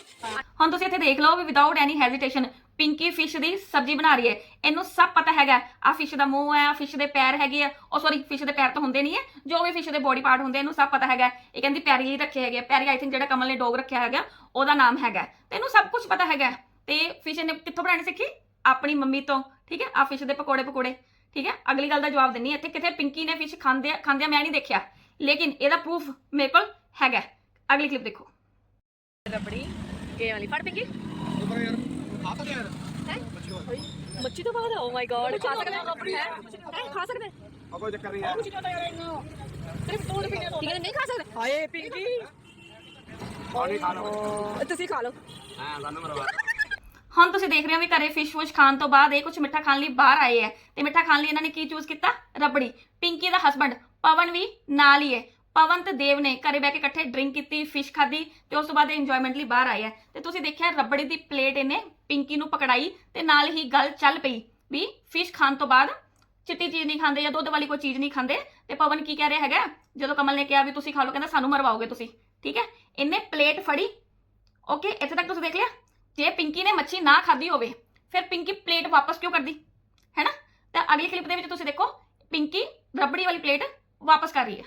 Speaker 1: ਹੁਣ ਤੁਸੀਂ ਇੱਥੇ ਦੇਖ ਲਓ ਵੀ without any hesitation Pinky fish ਦੀ ਸਬਜ਼ੀ ਬਣਾ ਰਹੀ ਹੈ। ਇਹਨੂੰ ਸਭ ਪਤਾ ਹੈਗਾ। ਆ ਫਿਸ਼ ਦਾ ਮੂੰਹ ਹੈ ਆ ਫਿਸ਼ ਦੇ ਪੈਰ ਹੈਗੇ ਆ। ਉਹ ਸੌਰੀ ਫਿਸ਼ ਦੇ ਪੈਰ ਤਾਂ ਹੁੰਦੇ ਨਹੀਂ ਹੈ। ਜੋ ਵੀ ਫਿਸ਼ ਦੇ ਬੋਡੀ ਪਾਰਟ ਹੁੰਦੇ ਇਹਨੂੰ ਸਭ ਪਤਾ ਹੈਗਾ। ਇਹ ਕਹਿੰਦੀ ਪੈਰੀ ਲਈ ਰੱਖੇ ਹੈਗੇ ਆ। ਪੈਰੀ ਆਈ ਥਿੰਕ ਜਿਹੜਾ ਕਮਲ ਨੇ ਡੋਗ ਰੱਖਿਆ ਹੈਗਾ ਉਹਦਾ ਨਾਮ ਹੈਗਾ। ਤੇ ਇਹਨੂੰ ਸਭ ਕੁਝ ਪਤਾ ਹੈਗਾ। ਤੇ ਫਿਸ਼ ਨੇ ਕਿੱਥੋਂ ਬਣਾਉਣੀ ਸਿੱਖੀ? ਆਪਣੀ ਮੰਮੀ ਤੋਂ ਠੀਕ ਹੈ? ਆ ਫਿਸ਼ ਦੇ ਪਕੌੜੇ ਪਕੌੜੇ ਠੀਕ ਹੈ? ਅਗਲੀ ਗੱਲ ਦਾ ਜਵਾਬ ਦਿੰਨੀ ਹਾਂ। ਇੱਥੇ ਕਿਥੇ ਪਿੰਕੀ ਨੇ ਫਿਸ਼ ਖਾਂਦੇ ਖਾਂਦਿਆਂ ਮੈਂ ਨਹੀਂ ਦੇਖਿਆ। ਲੇਕਿਨ ਇਹਦਾ ਪ੍ਰੂਫ ਮੇਰੇ ਕੋਲ ਹੈਗਾ। ਅਗਲੀ ਕਲਿੱਪ ਦੇਖੋ।
Speaker 5: ਰਬੜੀ ਕੇ ਵਾਲੀ। ਫੜ ਪਿੰਕੀ। ਹੈਂ? ਮੱਛੀ ਤੋਂ ਬਾਅਦ ਓ ਮਾਈ ਗॉड ਖਾ ਸਕਦੇ ਹੈ ਹੈ ਖਾ ਸਕਦੇ
Speaker 4: ਆ ਕੋਈ ਚੱਕਰ ਨਹੀਂ ਆ ਮੱਛੀ ਤਾਂ ਯਾਰ
Speaker 5: ਸਿਰਫ 2 ਰੁਪਏ ਤੋਂ ਨਹੀਂ ਖਾ ਸਕਦੇ ਹਾਏ ਪਿੰਕੀ
Speaker 4: ਪਾਣੀ ਖਾ ਲਓ
Speaker 5: ਤੁਸੀਂ ਖਾ ਲਓ
Speaker 4: ਹਾਂ ਸਾਨੂੰ ਮਰਵਾ
Speaker 1: ਹੁਣ ਤੁਸੀਂ ਦੇਖ ਰਹੇ ਹੋ ਵੀ ਘਰੇ ਫਿਸ਼ ਵਾਸ਼ ਖਾਣ ਤੋਂ ਬਾਅਦ ਇਹ ਕੁਝ ਮਿੱਠਾ ਖਾਣ ਲਈ ਬਾਹਰ ਆਏ ਐ ਤੇ ਮਿੱਠਾ ਖਾਣ ਲਈ ਇਹਨਾਂ ਨੇ ਕੀ ਚੂਜ਼ ਕੀਤਾ ਰਬੜੀ ਪਿੰਕੀ ਦਾ ਹਸਬੰਡ ਪਵਨ ਵੀ ਨਾਲ ਹੀ ਹੈ ਪਵਨ ਤੇ ਦੇਵ ਨੇ ਘਰੇ ਬਹਿ ਕੇ ਇਕੱਠੇ ਡਰਿੰਕ ਕੀਤੀ ਫਿਸ਼ ਖਾਧੀ ਤੇ ਉਸ ਤੋਂ ਬਾਅਦ ਇੰਜੋਇਮੈਂਟ ਲਈ ਬਾਹਰ ਆਏ ਹੈ ਤੇ ਤੁਸੀਂ ਦੇਖਿਆ ਰਬੜੀ ਦੀ ਪਲੇਟ ਇਹਨੇ ਪਿੰਕੀ ਨੂੰ ਪਕੜਾਈ ਤੇ ਨਾਲ ਹੀ ਗੱਲ ਚੱਲ ਪਈ ਵੀ ਫਿਸ਼ ਖਾਣ ਤੋਂ ਬਾਅਦ ਚਿੱਟੀ ਚੀਜ਼ ਨਹੀਂ ਖਾਂਦੇ ਜਾਂ ਦੁੱਧ ਵਾਲੀ ਕੋਈ ਚੀਜ਼ ਨਹੀਂ ਖਾਂਦੇ ਤੇ ਪਵਨ ਕੀ ਕਹਿ ਰਿਹਾ ਹੈਗਾ? ਜਦੋਂ ਕਮਲ ਨੇ ਕਿਹਾ ਵੀ ਤੁਸੀਂ ਖਾ ਲਓ, ਕਹਿੰਦਾ ਸਾਨੂੰ ਮਰਵਾਓਗੇ ਤੁਸੀਂ। ਠੀਕ ਹੈ? ਇਹਨੇ ਪਲੇਟ ਫੜੀ। ਓਕੇ ਇੱਥੇ ਤੱਕ ਤੁਸੀਂ ਦੇਖ ਲਿਆ? ਜੇ ਪਿੰਕੀ ਨੇ ਮੱਛੀ ਨਾ ਖਾਧੀ ਹੋਵੇ, ਫਿਰ ਪਿੰਕੀ ਪਲੇਟ ਵਾਪਸ ਕਿਉਂ ਕਰਦੀ? ਹੈਨਾ ਤਾਂ ਅਗਲੀ ਕਲਿੱਪ ਦੇ ਵਿੱਚ ਤੁਸੀਂ ਦੇਖੋ, ਪਿੰਕੀ ਰਬੜੀ ਵਾਲੀ ਪਲੇਟ ਵਾਪਸ ਕਰ ਰਹੀ ਹੈ।